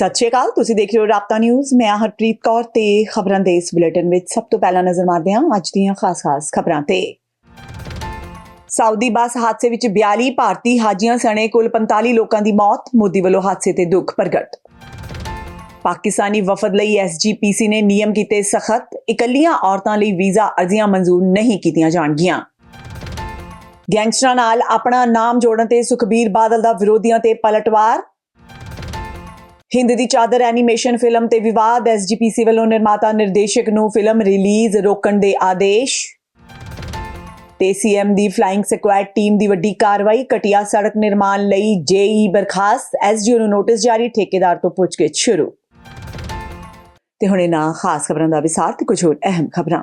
ਸਤਿ ਸ਼੍ਰੀ ਅਕਾਲ, ਤੁਸੀਂ ਦੇਖ ਰਹੇ ਹੋ ਰਾਪਤਾ ਨਿਊਜ਼। ਮੈਂ ਹਰਪ੍ਰੀਤ ਕੌਰ ਤੇ ਖਬਰਾਂ ਦੇ ਇਸ ਬੁਲੇਟਿਨ ਵਿੱਚ ਸਭ ਤੋਂ ਪਹਿਲਾਂ ਨਜ਼ਰ ਮਾਰਦੇ ਹਾਂ ਅੱਜ ਦੀਆਂ ਖਾਸ-ਖਾਸ ਖਬਰਾਂ ਤੇ। ਸਾਊਦੀ ਬੱਸ ਹਾਦਸੇ ਵਿੱਚ 42 ਭਾਰਤੀ ਹਾਜੀਆਂ ਸਣੇ ਕੁੱਲ 45 ਲੋਕਾਂ ਦੀ ਮੌਤ, ਮੋਦੀ ਵੱਲੋਂ ਹਾਦਸੇ ਤੇ ਦੁੱਖ ਪ੍ਰਗਟ। ਪਾਕਿਸਤਾਨੀ ਵਫਦ ਲਈ ਐਸਜੀਪੀਸੀ ਨੇ ਨਿਯਮ ਕੀਤੇ ਸਖਤ, ਇਕੱਲੀਆਂ ਔਰਤਾਂ ਲਈ ਵੀਜ਼ਾ ਅਰਜ਼ੀਆਂ ਮਨਜ਼ੂਰ ਨਹੀਂ ਕੀਤੀਆਂ ਜਾਣਗੀਆਂ। ਗੈਂਗਸਟਰਾਂ ਨਾਲ ਆਪਣਾ ਨਾਮ ਜੋੜਨ ਤੇ ਸੁਖਬੀਰ ਬਾਦਲ ਦਾ ਵਿਰੋਧੀਆਂ ਤੇ ਪਲਟਵਾਰ ਹਿੰਦ ਦੀ ਚਾਦਰ ਐਨੀਮੇਸ਼ਨ ਫਿਲਮ ਤੇ ਵਿਵਾਦ ਐਸਜੀਪੀਸੀ ਵੱਲੋਂ ਨਿਰਮਾਤਾ ਨਿਰਦੇਸ਼ਕ ਨੂੰ ਫਿਲਮ ਰਿਲੀਜ਼ ਰੋਕਣ ਦੇ ਆਦੇਸ਼। ਤੇ ਸੀਐਮ ਦੀ ਫਲਾਈਂਗ ਸਕੁਐਡ ਟੀਮ ਦੀ ਵੱਡੀ ਕਾਰਵਾਈ ਕਟਿਆ ਸੜਕ ਨਿਰਮਾਣ ਲਈ ਜੇਈ ਬਰਖਾਸਤ ਐਸਜੀਓ ਨੂੰ ਨੋਟਿਸ ਜਾਰੀ, ਠੇਕੇਦਾਰ ਤੋਂ ਪੁੱਛਗਿੱਛ ਸ਼ੁਰੂ। ਤੇ ਹੁਣ ਇਹਨਾਂ ਖਾਸ ਖਬਰਾਂ ਦਾ ਵਿਸਾਰ ਤੇ ਕੁਝ ਹੋਰ ਅਹਿਮ ਖਬਰਾਂ।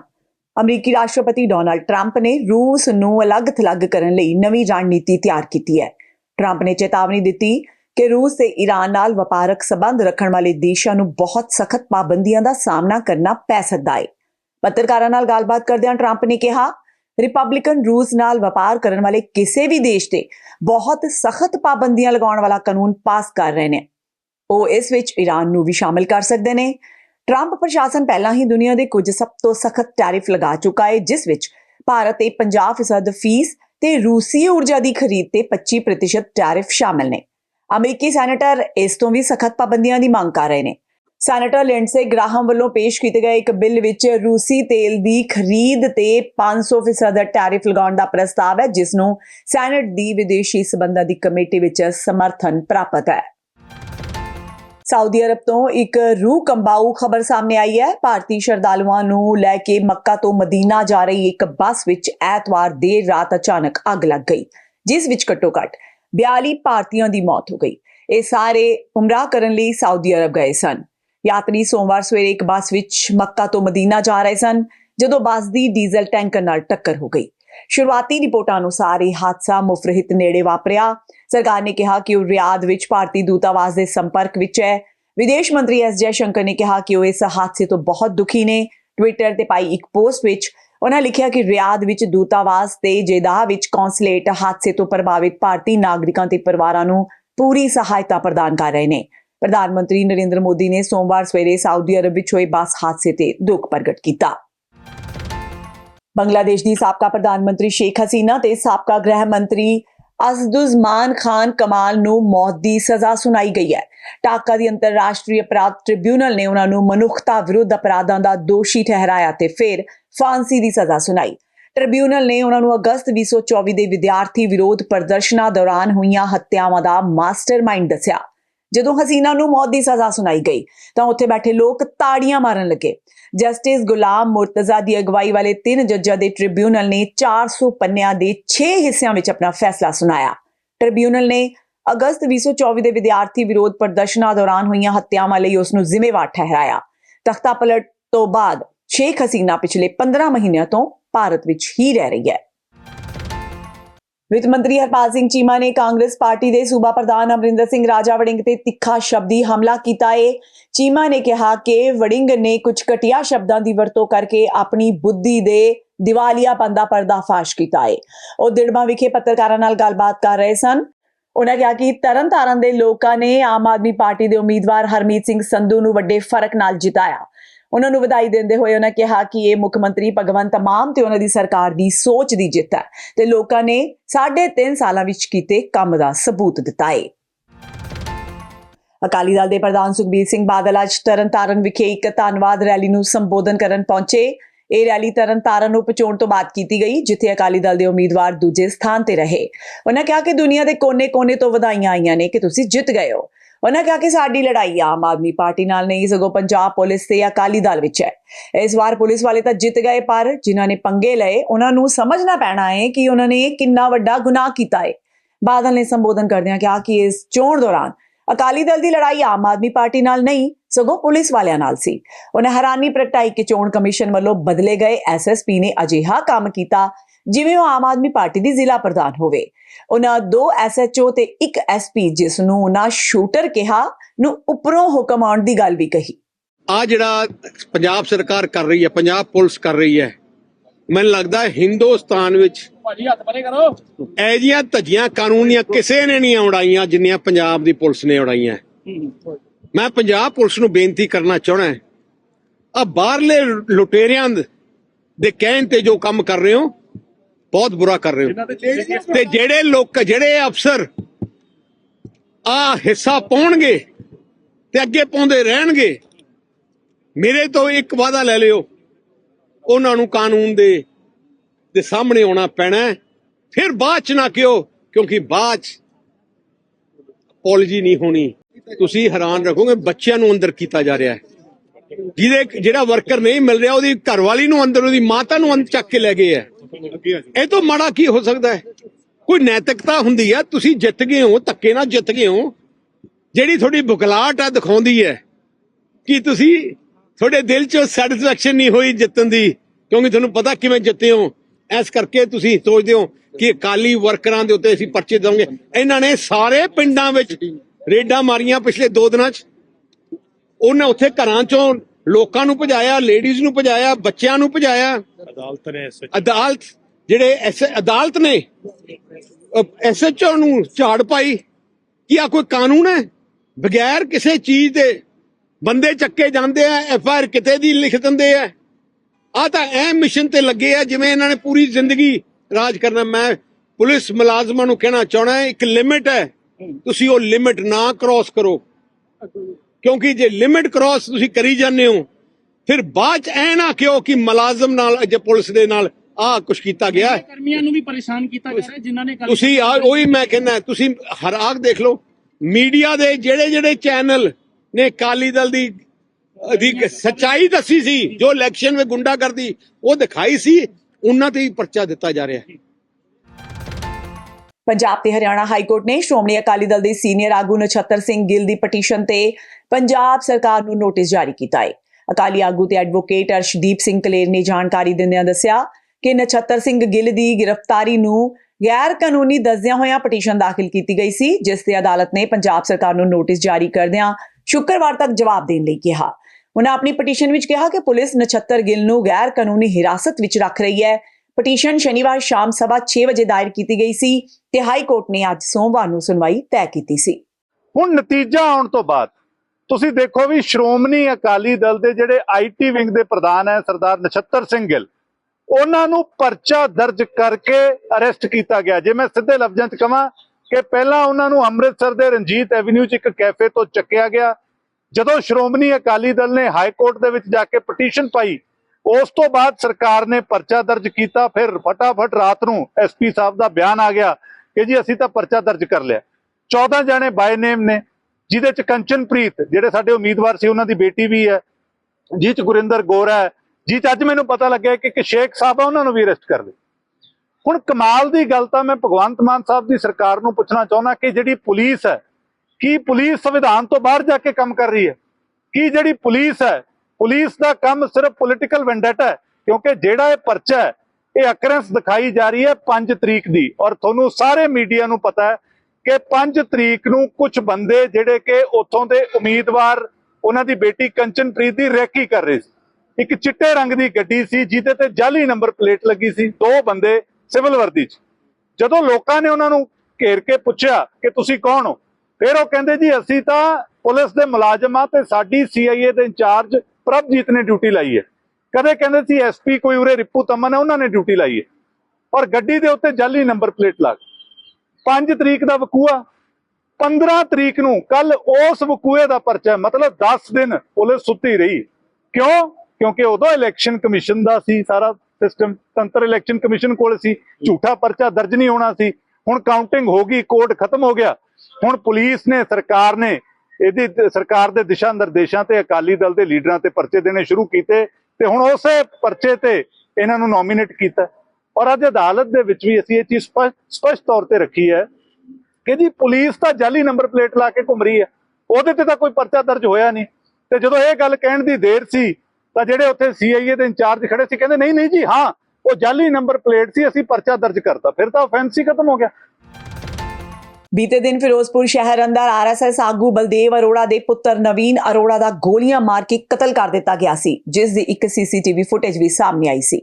ਅਮਰੀਕੀ ਰਾਸ਼ਟਰਪਤੀ ਡੋਨਾਲਡ ਟਰੰਪ ਨੇ ਰੂਸ ਨੂੰ ਅਲੱਗ-ਥਲੱਗ ਕਰਨ ਲਈ ਨਵੀਂ ਰਣਨੀਤੀ ਤਿਆਰ ਕੀਤੀ ਹੈ। ਟਰੰਪ ਨੇ ਚੇਤਾਵਨੀ ਦਿੱਤੀ ਕਿ ਰੂਸ ਤੇ ਈਰਾਨ ਨਾਲ ਵਪਾਰਕ ਸਬੰਧ ਰੱਖਣ ਵਾਲੇ ਦੇਸ਼ਾਂ ਨੂੰ ਬਹੁਤ ਸਖਤ ਪਾਬੰਦੀਆਂ ਦਾ ਸਾਹਮਣਾ ਕਰਨਾ ਪੈ ਸਕਦਾ ਹੈ ਪੱਤਰਕਾਰਾਂ ਨਾਲ ਗੱਲਬਾਤ ਕਰਦਿਆਂ ਟਰੰਪ ਨੇ ਕਿਹਾ, ਰਿਪਬਲਿਕਨ ਰੂਸ ਨਾਲ ਵਪਾਰ ਕਰਨ ਵਾਲੇ ਕਿਸੇ ਵੀ ਦੇਸ਼ ਤੇ ਬਹੁਤ ਸਖਤ ਪਾਬੰਦੀਆਂ ਲਗਾਉਣ ਵਾਲਾ ਕਾਨੂੰਨ ਪਾਸ ਕਰ ਰਹੇ ਨੇ। ਉਹ ਇਸ ਵਿੱਚ ਈਰਾਨ ਨੂੰ ਵੀ ਸ਼ਾਮਲ ਕਰ ਸਕਦੇ ਨੇ। ਟਰੰਪ ਪ੍ਰਸ਼ਾਸਨ ਪਹਿਲਾਂ ਹੀ ਦੁਨੀਆ ਦੇ ਕੁਝ ਸਭ ਤੋਂ ਸਖਤ ਟੈਰਿਫ ਲਗਾ ਚੁੱਕਾ ਹੈ ਜਿਸ ਵਿੱਚ ਭਾਰਤ ਤੇ 50% ਫੀਸ ਤੇ ਰੂਸੀ ਊਰਜਾ ਦੀ ਖਰੀਦ ਤੇ 25% ਟੈਰਿਫ ਸ਼ਾਮਲ ਨੇ। ਅਮਰੀਕੀ ਸੈਨੇਟਰ ਇਸ ਤੋਂ ਵੀ ਸਖਤ ਪਾਬੰਦੀਆਂ ਦੀ ਮੰਗ ਕਰ ਰਹੇ ਨੇ। ਸੈਨੇਟਰ ਲਿੰਡਸੇ ਗ੍ਰਾਹਮ ਵੱਲੋਂ ਪੇਸ਼ ਕੀਤੇ ਗਏ ਇੱਕ ਬਿੱਲ ਵਿੱਚ ਰੂਸੀ ਤੇਲ ਦੀ ਖਰੀਦ ਤੇ 500% ਦਾ ਟੈਰਿਫ ਲਗਾਉਣ ਦਾ ਪ੍ਰਸਤਾਵ ਹੈ, ਜਿਸ ਨੂੰ ਸੈਨੇਟ ਦੀ ਵਿਦੇਸ਼ੀ ਸਬੰਧਾਂ ਦੀ ਕਮੇਟੀ ਵਿੱਚ ਸਮਰਥਨ ਪ੍ਰਾਪਤ ਹੈ। ਸਾਊਦੀ ਅਰਬ ਤੋਂ ਇੱਕ ਰੂਹ ਕੰਬਾਊ ਖਬਰ ਸਾਹਮਣੇ ਆਈ ਹੈ। ਭਾਰਤੀ ਸ਼ਰਧਾਲੂਆਂ ਨੂੰ ਲੈ ਕੇ ਮੱਕਾ ਤੋਂ ਮਦੀਨਾ ਜਾ ਰਹੀ ਇੱਕ ਬੱਸ ਵਿੱਚ ਐਤਵਾਰ ਦੇਰ ਰਾਤ ਅਚਾਨਕ ਅੱਗ ਲੱਗ ਗਈ, ਜਿਸ ਵਿੱਚ ਘੱਟੋ-ਘੱਟ 42 ਭਾਰਤੀਆਂ ਦੀ ਮੌਤ ਹੋ ਗਈ। ਇਹ ਸਾਰੇ ਉਮਰਾ ਕਰਨ ਲਈ ਸਾਊਦੀ ਅਰਬ ਗਏ ਸਨ। ਯਾਤਰੀ ਸੋਮਵਾਰ ਸਵੇਰੇ ਇੱਕ ਬੱਸ ਵਿੱਚ ਮੱਕਾ ਤੋਂ ਮਦੀਨਾ ਜਾ ਰਹੇ ਸਨ, ਜਦੋਂ ਬੱਸ ਦੀ ਡੀਜ਼ਲ ਟੈਂਕਰ ਨਾਲ ਟੱਕਰ ਹੋ ਗਈ। ਸ਼ੁਰੂਆਤੀ ਰਿਪੋਰਟਾਂ ਅਨੁਸਾਰ ਇਹ ਹਾਦਸਾ ਮੁਫਰਹਿਤ ਨੇੜੇ ਵਾਪਰਿਆ। ਸਰਕਾਰ ਨੇ ਕਿਹਾ ਕਿ ਉਹ ਰਿਆਦ ਵਿੱਚ ਭਾਰਤੀ ਦੂਤਾਵਾਸ ਦੇ ਸੰਪਰਕ ਵਿੱਚ ਹੈ। ਵਿਦੇਸ਼ ਮੰਤਰੀ ਐਸ ਜੈ ਸ਼ੰਕਰ ਨੇ ਕਿਹਾ ਕਿ ਉਹ ਇਸ ਹਾਦਸੇ ਤੋਂ ਬਹੁਤ ਦੁਖੀ ਨੇ। ਟਵਿੱਟਰ ਤੇ ਪਾਈ ਇੱਕ ਪੋਸਟ ਵਿੱਚ ਉਹਨਾਂ ਲਿਖਿਆ ਕਿ ਰਿਆਦ ਵਿੱਚ ਦੂਤਾਵਾਸ ਤੇ ਜੇਦਾਹ ਵਿੱਚ ਕੌਂਸੂਲੇਟ ਹਾਦਸੇ ਤੋਂ ਪ੍ਰਭਾਵਿਤ ਭਾਰਤੀ ਨਾਗਰਿਕਾਂ ਤੇ ਪਰਿਵਾਰਾਂ ਨੂੰ ਪੂਰੀ ਸਹਾਇਤਾ ਪ੍ਰਦਾਨ ਕਰ ਰਹੇ ਨੇ। ਪ੍ਰਧਾਨ ਮੰਤਰੀ ਨਰਿੰਦਰ ਮੋਦੀ ਨੇ ਸੋਮਵਾਰ ਸਵੇਰੇ ਸਾਊਦੀ ਅਰਬ ਵਿੱਚ ਹੋਏ ਬੱਸ ਹਾਦਸੇ ਤੇ ਦੁੱਖ ਪ੍ਰਗਟ ਕੀਤਾ। ਬੰਗਲਾਦੇਸ਼ ਦੀ ਸਾਬਕਾ ਪ੍ਰਧਾਨ ਮੰਤਰੀ ਸ਼ੇਖ ਹਸੀਨਾ ਤੇ ਸਾਬਕਾ ਗ੍ਰਹਿ ਮੰਤਰੀ ਅਸਦੁਜ਼ਮਾਨ ਖਾਨ ਕਮਾਲ ਨੂੰ ਮੌਤ ਦੀ ਸਜ਼ਾ ਸੁਣਾਈ ਗਈ ਹੈ। ਢਾਕਾ ਦੀ ਅੰਤਰਰਾਸ਼ਟਰੀ ਅਪਰਾਧ ਟ੍ਰਿਬਿਊਨਲ ਨੇ ਉਹਨਾਂ ਨੂੰ ਮਨੁੱਖਤਾ ਵਿਰੁੱਧ ਅਪਰਾਧਾਂ ਦਾ ਦੋਸ਼ੀ ਠਹਿਰਾਇਆ ਤੇ ਫਿਰ ਫਾਂਸੀ ਦੀ ਸਜ਼ਾ ਸੁਣਾਈ। ਟ੍ਰਿਬਿਊਨਲ ਨੇ ਉਹਨਾਂ ਨੂੰ ਅਗਸਤ 2024 ਦੇ ਵਿਦਿਆਰਥੀ ਵਿਰੋਧ ਪ੍ਰਦਰਸ਼ਨਾਂ ਦੌਰਾਨ ਹੋਈਆਂ ਹੱਤਿਆਵਾਂ ਦਾ ਮਾਸਟਰਮਾਈਂਡ ਦੱਸਿਆ। ਜਦੋਂ ਹਸੀਨਾ ਨੂੰ ਮੌਤ ਦੀ ਸਜ਼ਾ ਸੁਣਾਈ ਗਈ, ਤਾਂ ਉੱਥੇ ਬੈਠੇ ਲੋਕ ਤਾੜੀਆਂ ਮਾਰਨ ਲੱਗੇ। ਜਸਟਿਸ ਗੁਲਾਮ ਮੁਰਤਜ਼ਾ ਦੀ ਅਗਵਾਈ ਵਾਲੇ ਤਿੰਨ ਜੱਜਾਂ ਦੇ ਟ੍ਰਿਬਿਊਨਲ ਨੇ 400 ਪੰਨਿਆਂ ਦੇ 6 ਹਿੱਸਿਆਂ ਵਿੱਚ ਆਪਣਾ ਫੈਸਲਾ ਸੁਣਾਇਆ। ਟ੍ਰਿਬਿਊਨਲ ਨੇ ਅਗਸਤ 2024 ਦੇ ਵਿਦਿਆਰਥੀ ਵਿਰੋਧ ਪ੍ਰਦਰਸ਼ਨਾਂ ਦੌਰਾਨ ਹੋਈਆਂ ਹੱਤਿਆਵਾਂ ਲਈ ਉਸ ਨੂੰ ਜ਼ਿੰਮੇਵਾਰ ਠਹਿਰਾਇਆ। ਤਖਤਾ ਪਲਟ ਤੋਂ ਬਾਅਦ ਸ਼ੇਖ ਹਸੀਨਾ ਪਿਛਲੇ 15 ਮਹੀਨਿਆਂ ਤੋਂ ਭਾਰਤ ਵਿੱਚ ਹੀ ਰਹਿ ਰਹੀ ਹੈ। ਵਿੱਤ ਮੰਤਰੀ ਹਰਪਾਲ ਸਿੰਘ ਚੀਮਾ ਨੇ ਕਾਂਗਰਸ ਪਾਰਟੀ ਦੇ ਸੂਬਾ ਪ੍ਰਧਾਨ ਅਮਰਿੰਦਰ ਸਿੰਘ ਰਾਜਾ ਵੜਿੰਗ ਤੇ ਤਿੱਖਾ ਸ਼ਬਦੀ ਹਮਲਾ ਕੀਤਾ ਏ। ਚੀਮਾ ਨੇ ਕਿਹਾ ਕਿ ਵੜਿੰਗ ਨੇ ਕੁਝ ਘਟੀਆ ਸ਼ਬਦਾਂ ਦੀ ਵਰਤੋਂ ਕਰਕੇ ਆਪਣੀ ਬੁੱਧੀ ਦੇ ਦਿਵਾਲੀਆਪਨ ਦਾ ਪਰਦਾਫਾਸ਼ ਕੀਤਾ ਏ। ਉਹ ਦਿੜਬਾ ਵਿਖੇ ਪੱਤਰਕਾਰਾਂ ਨਾਲ ਗੱਲਬਾਤ ਕਰ ਰਹੇ ਸਨ। ਉਹਨਾਂ ਕਿਹਾ ਕਿ ਤਰਨਤਾਰਨ ਦੇ ਲੋਕਾਂ ਨੇ ਆਮ ਆਦਮੀ ਪਾਰਟੀ ਦੇ ਉਮੀਦਵਾਰ ਹਰਮੀਤ ਸਿੰਘ ਸੰਧੂ ਨੂੰ ਵੱਡੇ ਫ਼ਰਕ ਨਾਲ ਜਿਤਾਇਆ। ਉਹਨਾਂ ਨੂੰ ਵਧਾਈ ਦਿੰਦੇ ਹੋਏ ਉਹਨਾਂ ਕਿਹਾ ਕਿ ਇਹ ਮੁੱਖ ਮੰਤਰੀ ਭਗਵੰਤ ਮਾਨ ਤੇ ਉਹਨਾਂ ਦੀ ਸਰਕਾਰ ਦੀ ਸੋਚ ਦੀ ਜਿੱਤ ਹੈ ਤੇ ਲੋਕਾਂ ਨੇ 3.5 ਸਾਲਾਂ ਵਿੱਚ ਕੀਤੇ ਕੰਮ ਦਾ ਸਬੂਤ ਦਿੱਤਾ ਹੈ ਅਕਾਲੀ ਦਲ ਦੇ ਪ੍ਰਧਾਨ ਸੁਖਬੀਰ ਸਿੰਘ ਬਾਦਲ ਅੱਜ ਤਰਨਤਾਰਨ ਵਿਖੇ ਇੱਕ ਧੰਨਵਾਦ ਰੈਲੀ ਨੂੰ ਸੰਬੋਧਨ ਕਰਨ ਪਹੁੰਚੇ। ਇਹ ਰੈਲੀ ਤਰਨਤਾਰਨ ਨੂੰ ਪਹੁੰਚਾਉਣ ਤੋਂ ਬਾਅਦ ਕੀਤੀ ਗਈ, ਜਿੱਥੇ ਅਕਾਲੀ ਦਲ ਦੇ ਉਮੀਦਵਾਰ ਦੂਜੇ ਸਥਾਨ ਤੇ ਰਹੇ। ਉਹਨਾਂ ਕਿਹਾ ਕਿ ਦੁਨੀਆ ਦੇ ਕੋਨੇ-ਕੋਨੇ ਤੋਂ ਵਧਾਈਆਂ ਆਈਆਂ ਨੇ, ਕਿ ਤੁਸੀਂ ਜਿੱਤ ਗਏ ਹੋ। ਉਹਨਾਂ ਕਿਹਾ ਕਿ ਸਾਡੀ ਲੜਾਈ ਆਮ ਆਦਮੀ ਪਾਰਟੀ ਨਾਲ ਨਹੀਂ, ਸਗੋਂ ਪੰਜਾਬ ਪੁਲਿਸ ਤੇ ਅਕਾਲੀ ਦਲ ਵਿੱਚ ਹੈ। ਇਸ ਵਾਰ ਪੁਲਿਸ ਵਾਲੇ ਤਾਂ ਜਿੱਤ ਗਏ, ਪਰ ਜਿਨ੍ਹਾਂ ਨੇ ਪੰਗੇ ਲਏ, ਉਹਨਾਂ ਨੂੰ ਸਮਝਣਾ ਪੈਣਾ ਹੈ ਕਿ ਉਹਨਾਂ ਨੇ ਕਿੰਨਾ ਵੱਡਾ ਗੁਨਾਹ ਕੀਤਾ ਹੈ ਬਾਦਲ ਨੇ ਸੰਬੋਧਨ ਕਰਦਿਆਂ ਕਿਹਾ ਕਿ ਇਸ ਚੋਣ ਦੌਰਾਨ ਅਕਾਲੀ ਦਲ ਦੀ ਲੜਾਈ ਆਮ ਆਦਮੀ ਪਾਰਟੀ ਨਾਲ ਨਹੀਂ ਸਗੋਂ ਪੁਲਿਸ ਵਾਲਿਆਂ ਨਾਲ ਸੀ। ਉਹਨਾਂ ਹੈਰਾਨੀ ਪ੍ਰਗਟਾਈ ਕਿ ਚੋਣ ਕਮਿਸ਼ਨ ਵੱਲੋਂ ਬਦਲੇ ਗਏ ਐਸਐਸਪੀ ਨੇ ਅਜਿਹਾ ਕੰਮ ਕੀਤਾ ਜਿਵੇਂ ਉਹ ਆਮ ਆਦਮੀ ਪਾਰਟੀ ਦੀ ਜ਼ਿਲ੍ਹਾ ਪ੍ਰਧਾਨ ਹੋਵੇ। ਉਹਨਾਂ ਦੋ ਐਸਐਚਓ ਤੇ ਇੱਕ ਐਸਪੀ ਜਿਸ ਨੂੰ ਉਹਨਾਂ ਸ਼ੂਟਰ ਕਿਹਾ ਨੂੰ ਉੱਪਰੋਂ ਹੁਕਮ ਆਉਣ ਦੀ ਗੱਲ ਵੀ ਕਹੀ। ਆ ਜਿਹੜਾ ਪੰਜਾਬ ਸਰਕਾਰ ਕਰ ਰਹੀ ਹੈ ਪੰਜਾਬ ਪੁਲਿਸ ਕਰ ਰਹੀ ਹੈ ਮੈਨੂੰ ਲੱਗਦਾ ਹੈ ਹਿੰਦੁਸਤਾਨ ਵਿੱਚ ਭਾਜੀ ਹੱਥ ਪਰੇ ਕਰੋ। ਇਹ ਜੀਆਂ ਧੱਜੀਆਂ ਕਾਨੂੰਨੀਆਂ ਕਿਸੇ ਨੇ ਨਹੀਂ ਉਡਾਈਆਂ ਜਿੰਨੀਆਂ ਪੰਜਾਬ ਦੀ ਪੁਲਿਸ ਨੇ ਉਡਾਈਆਂ। ਮੈਂ ਪੰਜਾਬ ਪੁਲਿਸ ਨੂੰ ਬੇਨਤੀ ਕਰਨਾ ਚਾਹਣਾ ਆ ਬਾਹਰਲੇ ਲੁਟੇਰਿਆਂ ਦੇ ਕਹਿਣ ਤੇ ਜੋ ਕੰਮ ਕਰ ਰਹੇ ਹੋ ਬਹੁਤ ਬੁਰਾ ਕਰ ਰਹੇ ਹੋ। ਤੇ ਜਿਹੜੇ ਲੋਕ ਜਿਹੜੇ ਅਫਸਰ ਆ ਹਿੱਸਾ ਪਾਉਣਗੇ ਤੇ ਅੱਗੇ ਪਾਉਂਦੇ ਰਹਿਣਗੇ ਮੇਰੇ ਤੋਂ ਇੱਕ ਵਾਅਦਾ ਲੈ ਲਿਓ। ਉਹਨਾਂ ਨੂੰ ਕਾਨੂੰਨ ਦੇ ਦੇ ਸਾਹਮਣੇ ਆਉਣਾ ਪੈਣਾ। ਫਿਰ ਬਾਅਦ ਚ ਨਾ ਕਿਉ ਕਿਉਂਕਿ ਬਾਅਦ ਚ ਪੋਲਿਜੀ ਨਹੀਂ ਹੋਣੀ। ਤੁਸੀਂ ਹੈਰਾਨ ਰੱਖੋਗੇ, ਬੱਚਿਆਂ ਨੂੰ ਅੰਦਰ ਕੀਤਾ ਜਾ ਰਿਹਾ ਹੈ। ਜਿਹਦੇ, ਜਿਹੜਾ ਵਰਕਰ ਨਹੀਂ ਮਿਲ ਰਿਹਾ, ਉਹਦੀ ਘਰਵਾਲੀ ਨੂੰ ਅੰਦਰ, ਉਹਦੀ ਮਾਤਾ ਨੂੰ ਅੰਦਰ ਚੱਕ ਕੇ ਲੈ ਗਏ ਹੈ। ਇਹ ਤੋਂ ਮਾੜਾ ਕੀ ਹੋ ਸਕਦਾ ਹੈ? ਕੋਈ ਨੈਤਿਕਤਾ ਹੁੰਦੀ ਹੈ, ਤੁਸੀਂ ਜਿੱਤ ਗਏ ਹੋ, ਧੱਕੇ ਨਾਲ ਜਿੱਤ ਗਏ ਹੋ। ਜਿਹੜੀ ਤੁਹਾਡੀ ਬੁਖਲਾਟ ਹੈ ਦਿਖਾਉਂਦੀ ਹੈ ਕਿ ਤੁਸੀਂ ਤੁਹਾਡੇ ਦਿਲ 'ਚ ਸੈਟੀਸਫੈਕਸ਼ਨ ਨਹੀਂ ਹੋਈ ਜਿੱਤਣ ਦੀ, ਕਿਉਂਕਿ ਤੁਹਾਨੂੰ ਪਤਾ ਕਿਵੇਂ ਜਿੱਤੇ ਹੋ। ਇਸ ਕਰਕੇ ਤੁਸੀਂ ਸੋਚਦੇ ਹੋ ਕਿ ਅਕਾਲੀ ਵਰਕਰਾਂ ਦੇ ਉੱਤੇ ਅਸੀਂ ਪਰਚੇ ਦੇਵਾਂਗੇ। ਇਹਨਾਂ ਨੇ ਸਾਰੇ ਪਿੰਡਾਂ ਵਿੱਚ ਰੇਡਾਂ ਮਾਰੀਆਂ ਪਿਛਲੇ 2 ਦਿਨਾਂ 'ਚ। ਉਹਨਾਂ ਉੱਥੇ ਘਰਾਂ 'ਚੋਂ ਲੋਕਾਂ ਨੂੰ ਭਜਾਇਆ ਲੇਡੀਜ਼ ਨੂੰ ਭਜਾਇਆ ਬੱਚਿਆਂ ਨੂੰ ਭਜਾਇਆ। ਅਦਾਲਤ ਨੇ ਅਦਾਲਤ ਜਿਹੜੇ ਐਸ ਅਦਾਲਤ ਨੇ ਐਸਐਚਓ ਨੂੰ ਝਾੜ ਪਾਈ ਕਿ ਆ ਕੋਈ ਕਾਨੂੰਨ ਹੈ? ਬਗੈਰ ਕਿਸੇ ਚੀਜ਼ ਦੇ ਬੰਦੇ ਚੱਕੇ ਜਾਂਦੇ ਆ ਐਫ ਆਰ ਕਿਤੇ ਦੀ ਲਿਖ ਦਿੰਦੇ ਆ। ਆ ਤਾਂ ਐ ਮਿਸ਼ਨ ਤੇ ਲੱਗੇ ਆ ਜਿਵੇਂ ਇਹਨਾਂ ਨੇ ਪੂਰੀ ਜ਼ਿੰਦਗੀ ਰਾਜ ਕਰਨਾ। ਮੈਂ ਪੁਲਿਸ ਮੁਲਾਜ਼ਮਾਂ ਨੂੰ ਕਹਿਣਾ ਚਾਹਣਾ ਇੱਕ ਲਿਮਿਟ ਹੈ। ਤੁਸੀਂ ਉਹ ਲਿਮਿਟ ਨਾ ਕ੍ਰਾਸ ਕਰੋ ਕਿਉਂਕਿ ਜੇ ਲਿਮਿਟ ਕ੍ਰਾਸ ਤੁਸੀਂ ਕਰੀ ਜਾਂਦੇ ਹੋ ਫਿਰ ਬਾਅਦ ਚ ਐ ਨਾ ਕਿਉਂ ਕਿ ਮੁਲਾਜ਼ਮ ਨਾਲ ਜੇ ਪੁਲਿਸ ਦੇ ਨਾਲ ਆ ਕੁਝ ਕੀਤਾ ਗਿਆ ਹੈ। ਕਰਮੀਆਂ ਨੂੰ ਵੀ ਪਰੇਸ਼ਾਨ ਕੀਤਾ ਜਾ ਰਿਹਾ ਜਿਨ੍ਹਾਂ ਨੇ ਤੁਸੀਂ ਆ ਉਹੀ ਮੈਂ ਕਹਿੰਦਾ ਤੁਸੀਂ ਹਰਾਕ ਦੇਖ ਲਓ ਮੀਡੀਆ ਦੇ ਜਿਹੜੇ ਜਿਹੜੇ ਚੈਨਲ ਨੇ ਕਾਲੀ ਦਲ ਦੀ ਦੀ ਸੱਚਾਈ ਦੱਸੀ ਸੀ ਜੋ ਇਲੈਕਸ਼ਨ ਵਿੱਚ ਗੁੰਡਾਗਰਦੀ ਉਹ ਦਿਖਾਈ ਸੀ ਉਹਨਾਂ ਤੇ ਹੀ ਪਰਚਾ ਦਿੱਤਾ ਜਾ ਰਿਹਾ ਹੈ ਪੰਜਾਬ ਤੇ ਹਰਿਆਣਾ ਹਾਈ ਕੋਰਟ ਨੇ ਸ਼੍ਰੋਮਣੀ ਅਕਾਲੀ ਦਲ ਦੇ ਸੀਨੀਅਰ ਆਗੂ ਨਛੱਤਰ ਸਿੰਘ ਗਿੱਲ ਦੀ ਪਟੀਸ਼ਨ ਤੇ ਪੰਜਾਬ ਸਰਕਾਰ ਨੂੰ ਨੋਟਿਸ ਜਾਰੀ ਕੀਤਾ ਹੈ। ਅਕਾਲੀ ਆਗੂ ਤੇ ਐਡਵੋਕੇਟ ਅਰਸ਼ਦੀਪ ਸਿੰਘ ਕਲੇਰ ਨੇ ਜਾਣਕਾਰੀ ਦਿੰਦਿਆਂ ਦੱਸਿਆ ਕਿ ਨਛੱਤਰ ਸਿੰਘ ਗਿੱਲ ਦੀ ਗ੍ਰਿਫਤਾਰੀ ਨੂੰ ਗੈਰ ਕਾਨੂੰਨੀ ਦੱਸਦਿਆਂ ਹੋਇਆਂ ਪਟੀਸ਼ਨ ਦਾਖਲ ਕੀਤੀ ਗਈ ਸੀ, ਜਿਸ ਤੇ ਅਦਾਲਤ ਨੇ ਪੰਜਾਬ ਸਰਕਾਰ ਨੂੰ ਨੋਟਿਸ ਜਾਰੀ ਕਰਦਿਆਂ ਸ਼ੁੱਕਰਵਾਰ ਤੱਕ ਜਵਾਬ ਦੇਣ ਲਈ ਕਿਹਾ। ਉਹਨਾਂ ਆਪਣੀ ਪਟੀਸ਼ਨ ਵਿੱਚ ਕਿਹਾ ਕਿ ਪੁਲਿਸ ਨਛੱਤਰ ਗਿੱਲ ਨੂੰ ਗੈਰ ਕਾਨੂੰਨੀ ਹਿਰਾਸਤ ਵਿੱਚ ਰੱਖ ਰਹੀ ਹੈ। ਪਟੀਸ਼ਨ ਸ਼ਨੀਵਾਰ ਸ਼ਾਮ ਸਵਾ 6 ਵਜੇ ਦਾਇਰ ਕੀਤੀ ਗਈ ਸੀ ਤੇ ਹਾਈ ਕੋਰਟ ਨੇ ਅੱਜ ਸੋਮਵਾਰ ਨੂੰ ਸੁਣਵਾਈ ਤੈਅ ਕੀਤੀ ਸੀ। ਹੁਣ ਨਤੀਜਾ ਆਉਣ ਤੋਂ ਬਾਅਦ ਤੁਸੀਂ ਦੇਖੋ ਵੀ ਸ਼੍ਰੋਮਣੀ ਅਕਾਲੀ ਦਲ ਦੇ ਜਿਹੜੇ ਆਈਟੀ ਵਿੰਗ ਦੇ ਪ੍ਰਧਾਨ ਹੈ ਸਰਦਾਰ ਨਛੱਤਰ ਸਿੰਘ ਗਿੱਲ, ਉਹਨਾਂ ਨੂੰ ਪਰਚਾ ਦਰਜ ਕਰਕੇ ਅਰੈਸਟ ਕੀਤਾ ਗਿਆ। ਜੇ ਮੈਂ ਸਿੱਧੇ ਲਫ਼ਜ਼ਾਂ 'ਚ ਕਹਾਂ ਕਿ ਪਹਿਲਾਂ ਉਹਨਾਂ ਨੂੰ ਅੰਮ੍ਰਿਤਸਰ ਦੇ ਰਣਜੀਤ ਐਵਨਿਊ 'ਚ ਇੱਕ ਕੈਫੇ ਤੋਂ ਚੱਕਿਆ ਗਿਆ। ਜਦੋਂ ਸ਼੍ਰੋਮਣੀ ਅਕਾਲੀ ਦਲ ਨੇ ਹਾਈ ਕੋਰਟ ਦੇ ਵਿੱਚ ਜਾ ਕੇ ਪਟੀਸ਼ਨ ਪਾਈ ਉਸ ਤੋਂ ਬਾਅਦ ਸਰਕਾਰ ਨੇ ਪਰਚਾ ਦਰਜ ਕੀਤਾ, ਫਿਰ ਫਟਾਫਟ ਰਾਤ ਨੂੰ ਐਸਪੀ ਸਾਹਿਬ ਦਾ ਬਿਆਨ ਆ ਗਿਆ ਕਿ ਜੀ ਅਸੀਂ ਤਾਂ ਪਰਚਾ ਦਰਜ ਕਰ ਲਿਆ। 14 ਜਣੇ ਬਾਏ ਨੇਮ ਨੇ, ਜਿਹਦੇ ਚ ਕੰਚਨਪ੍ਰੀਤ, ਜਿਹੜੇ ਸਾਡੇ ਉਮੀਦਵਾਰ ਸੀ, ਉਹਨਾਂ ਦੀ ਬੇਟੀ ਵੀ ਹੈ ਜਿਹ ਚ ਗੁਰਿੰਦਰ ਗੋਰਾ ਹੈ ਜਿਹ ਚ ਅੱਜ ਮੈਨੂੰ ਪਤਾ ਲੱਗਿਆ ਕਿ ਇੱਕ ਸ਼ੇਖ ਸਾਹਿਬ ਆ, ਉਹਨਾਂ ਨੂੰ ਵੀ ਅਰੈਸਟ ਕਰ ਲਿਆ। ਹੁਣ ਕਮਾਲ ਦੀ ਗੱਲ ਤਾਂ ਮੈਂ ਭਗਵੰਤ ਮਾਨ ਸਾਹਿਬ ਦੀ ਸਰਕਾਰ ਨੂੰ ਪੁੱਛਣਾ ਚਾਹੁੰਦਾ ਕਿ ਜਿਹੜੀ ਪੁਲਿਸ ਹੈ, ਕੀ ਪੁਲਿਸ ਸੰਵਿਧਾਨ ਤੋਂ ਬਾਹਰ ਜਾ ਕੇ ਕੰਮ ਕਰ ਰਹੀ ਹੈ? ਕੀ ਜਿਹੜੀ ਪੁਲਿਸ ਹੈ ਪੁਲਿਸ ਦਾ ਕੰਮ ਸਿਰਫ ਪੋਲਿਟੀਕਲ ਵੈਂਡੇਟਾ ਹੈ, ਕਿਉਂਕਿ ਜਿਹੜਾ ਇਹ ਪਰਚਾ ਹੈ, ਇਹ ਅਕਰੈਂਸ ਦਿਖਾਈ ਜਾ ਰਹੀ ਹੈ 5 ਤਰੀਕ ਦੀ। ਔਰ ਤੁਹਾਨੂੰ ਸਾਰੇ ਮੀਡੀਆ ਨੂੰ ਪਤਾ ਹੈ ਕਿ 5 ਤਰੀਕ ਨੂੰ ਕੁਝ ਬੰਦੇ ਜਿਹੜੇ ਕਿ ਉੱਥੋਂ ਦੇ ਉਮੀਦਵਾਰ, ਉਹਨਾਂ ਦੀ ਬੇਟੀ ਕੰਚਨਪ੍ਰੀਤ ਦੀ ਰੈਕੀ ਕਰ ਰਹੇ ਸੀ। ਇੱਕ ਚਿੱਟੇ ਰੰਗ ਦੀ ਗੱਡੀ ਸੀ, ਜਿਹਦੇ ਤੇ ਜਾਲੀ ਨੰਬਰ ਪਲੇਟ ਲੱਗੀ ਸੀ, ਦੋ ਬੰਦੇ ਸਿਵਲ ਵਰਦੀ 'ਚ। ਜਦੋਂ ਲੋਕਾਂ ਨੇ ਉਹਨਾਂ ਨੂੰ ਘੇਰ ਕੇ ਪੁੱਛਿਆ ਕਿ ਤੁਸੀਂ ਕੌਣ ਹੋ, ਫਿਰ ਉਹ ਕਹਿੰਦੇ ਜੀ, ਅਸੀਂ ਤਾਂ ਪੁਲਿਸ ਦੇ ਮੁਲਾਜ਼ਮ ਆ ਤੇ ਸਾਡੀ ਸੀਆਈਏ ਦੇ ਇੰਚਾਰਜ ਪ੍ਰਭਜੀਤ ਨੇ ਡਿਊਟੀ ਲਾਈ ਹੈ। ਕਦੇ ਕਹਿੰਦੇ ਸੀ ਐਸਪੀ ਕੋਈ ਉਰੇ ਰਿਪੂ ਤਮਨ ਹੈ, ਉਹਨਾਂ ਨੇ ਡਿਊਟੀ ਲਾਈ ਹੈ। ਔਰ ਗੱਡੀ ਦੇ ਉੱਤੇ ਜਾਲੀ ਨੰਬਰ ਪਲੇਟ ਲੱਗ 5 ਤਰੀਕ ਦਾ ਵਕੂਆ 15 ਤਰੀਕ ਨੂੰ ਕੱਲ ਉਸ ਵਕੂਏ ਦਾ ਪਰਚਾ ਮਤਲਬ 10 ਦਿਨ ਪੁਲਿਸ ਸੁੱਤੀ ਰਹੀ ਕਿਉਂ? ਕਿਉਂਕਿ ਉਦੋਂ ਇਲੈਕਸ਼ਨ ਕਮਿਸ਼ਨ ਦਾ ਸੀ ਸਾਰਾ ਸਿਸਟਮ। ਤੰਤਰ ਇਲੈਕਸ਼ਨ ਕਮਿਸ਼ਨ ਕੋਲ ਸੀ। ਝੂਠਾ ਪਰਚਾ ਦਰਜ ਨਹੀਂ ਹੋਣਾ ਸੀ। ਹੁਣ ਕਾਊਂਟਿੰਗ ਹੋ ਗਈ, ਕੋਰਟ ਖਤਮ ਹੋ ਗਿਆ। ਹੁਣ ਪੁਲਿਸ ਨੇ, ਸਰਕਾਰ ਨੇ ਇਹਦੀ ਸਰਕਾਰ ਦੇ ਦਿਸ਼ਾ ਨਿਰਦੇਸ਼ਾਂ ਤੇ ਅਕਾਲੀ ਦਲ ਦੇ ਲੀਡਰਾਂ ਤੇ ਪਰਚੇ ਦੇਣੇ ਸ਼ੁਰੂ ਕੀਤੇ ਤੇ ਹੁਣ ਉਸੇ ਪਰਚੇ ਤੇ ਇਹਨਾਂ ਨੂੰ ਨੋਮੀਨੇਟ ਕੀਤਾ। ਔਰ ਅੱਜ ਅਦਾਲਤ ਦੇ ਵਿੱਚ ਵੀ ਅਸੀਂ ਇਹ ਚੀਜ਼ ਸਪਸ਼ਟ ਤੌਰ ਤੇ ਰੱਖੀ ਹੈ ਕਿ ਜੀ ਪੁਲਿਸ ਤਾਂ ਜਾਲੀ ਨੰਬਰ ਪਲੇਟ ਲਾ ਕੇ ਘੁੰਮ ਰਹੀ ਹੈ, ਉਹਦੇ ਤੇ ਤਾਂ ਕੋਈ ਪਰਚਾ ਦਰਜ ਹੋਇਆ ਨਹੀਂ। ਤੇ ਜਦੋਂ ਇਹ ਗੱਲ ਕਹਿਣ ਦੀ ਦੇਰ ਸੀ, ਤਾਂ ਜਿਹੜੇ ਉੱਥੇ ਸੀਆਈਏ ਦੇ ਇੰਚਾਰਜ ਖੜੇ ਸੀ, ਕਹਿੰਦੇ, ਨਹੀਂ ਨਹੀਂ ਜੀ, ਹਾਂ, ਉਹ ਜਾਲੀ ਨੰਬਰ ਪਲੇਟ ਸੀ, ਅਸੀਂ ਪਰਚਾ ਦਰਜ ਕਰਤਾ, ਫਿਰ ਤਾਂ ਆਫੈਂਸ ਹੀ ਖਤਮ ਹੋ ਗਿਆ। ਬੀਤੇ ਦਿਨ ਫਿਰੋਜ਼ਪੁਰ ਸ਼ਹਿਰ ਅੰਦਰ ਆਰਐਸਐਸ ਆਗੂ ਬਲਦੇਵ ਅਰੋੜਾ ਦੇ ਪੁੱਤਰ ਨਵੀਨ ਅਰੋੜਾ ਦਾ ਗੋਲੀਆਂ ਮਾਰ ਕੇ ਕਤਲ ਕਰ ਦਿੱਤਾ ਗਿਆ ਸੀ, ਜਿਸ ਦੀ ਇੱਕ ਸੀਸੀਟੀਵੀ ਫੁਟੇਜ ਵੀ ਸਾਹਮਣੇ ਆਈ ਸੀ।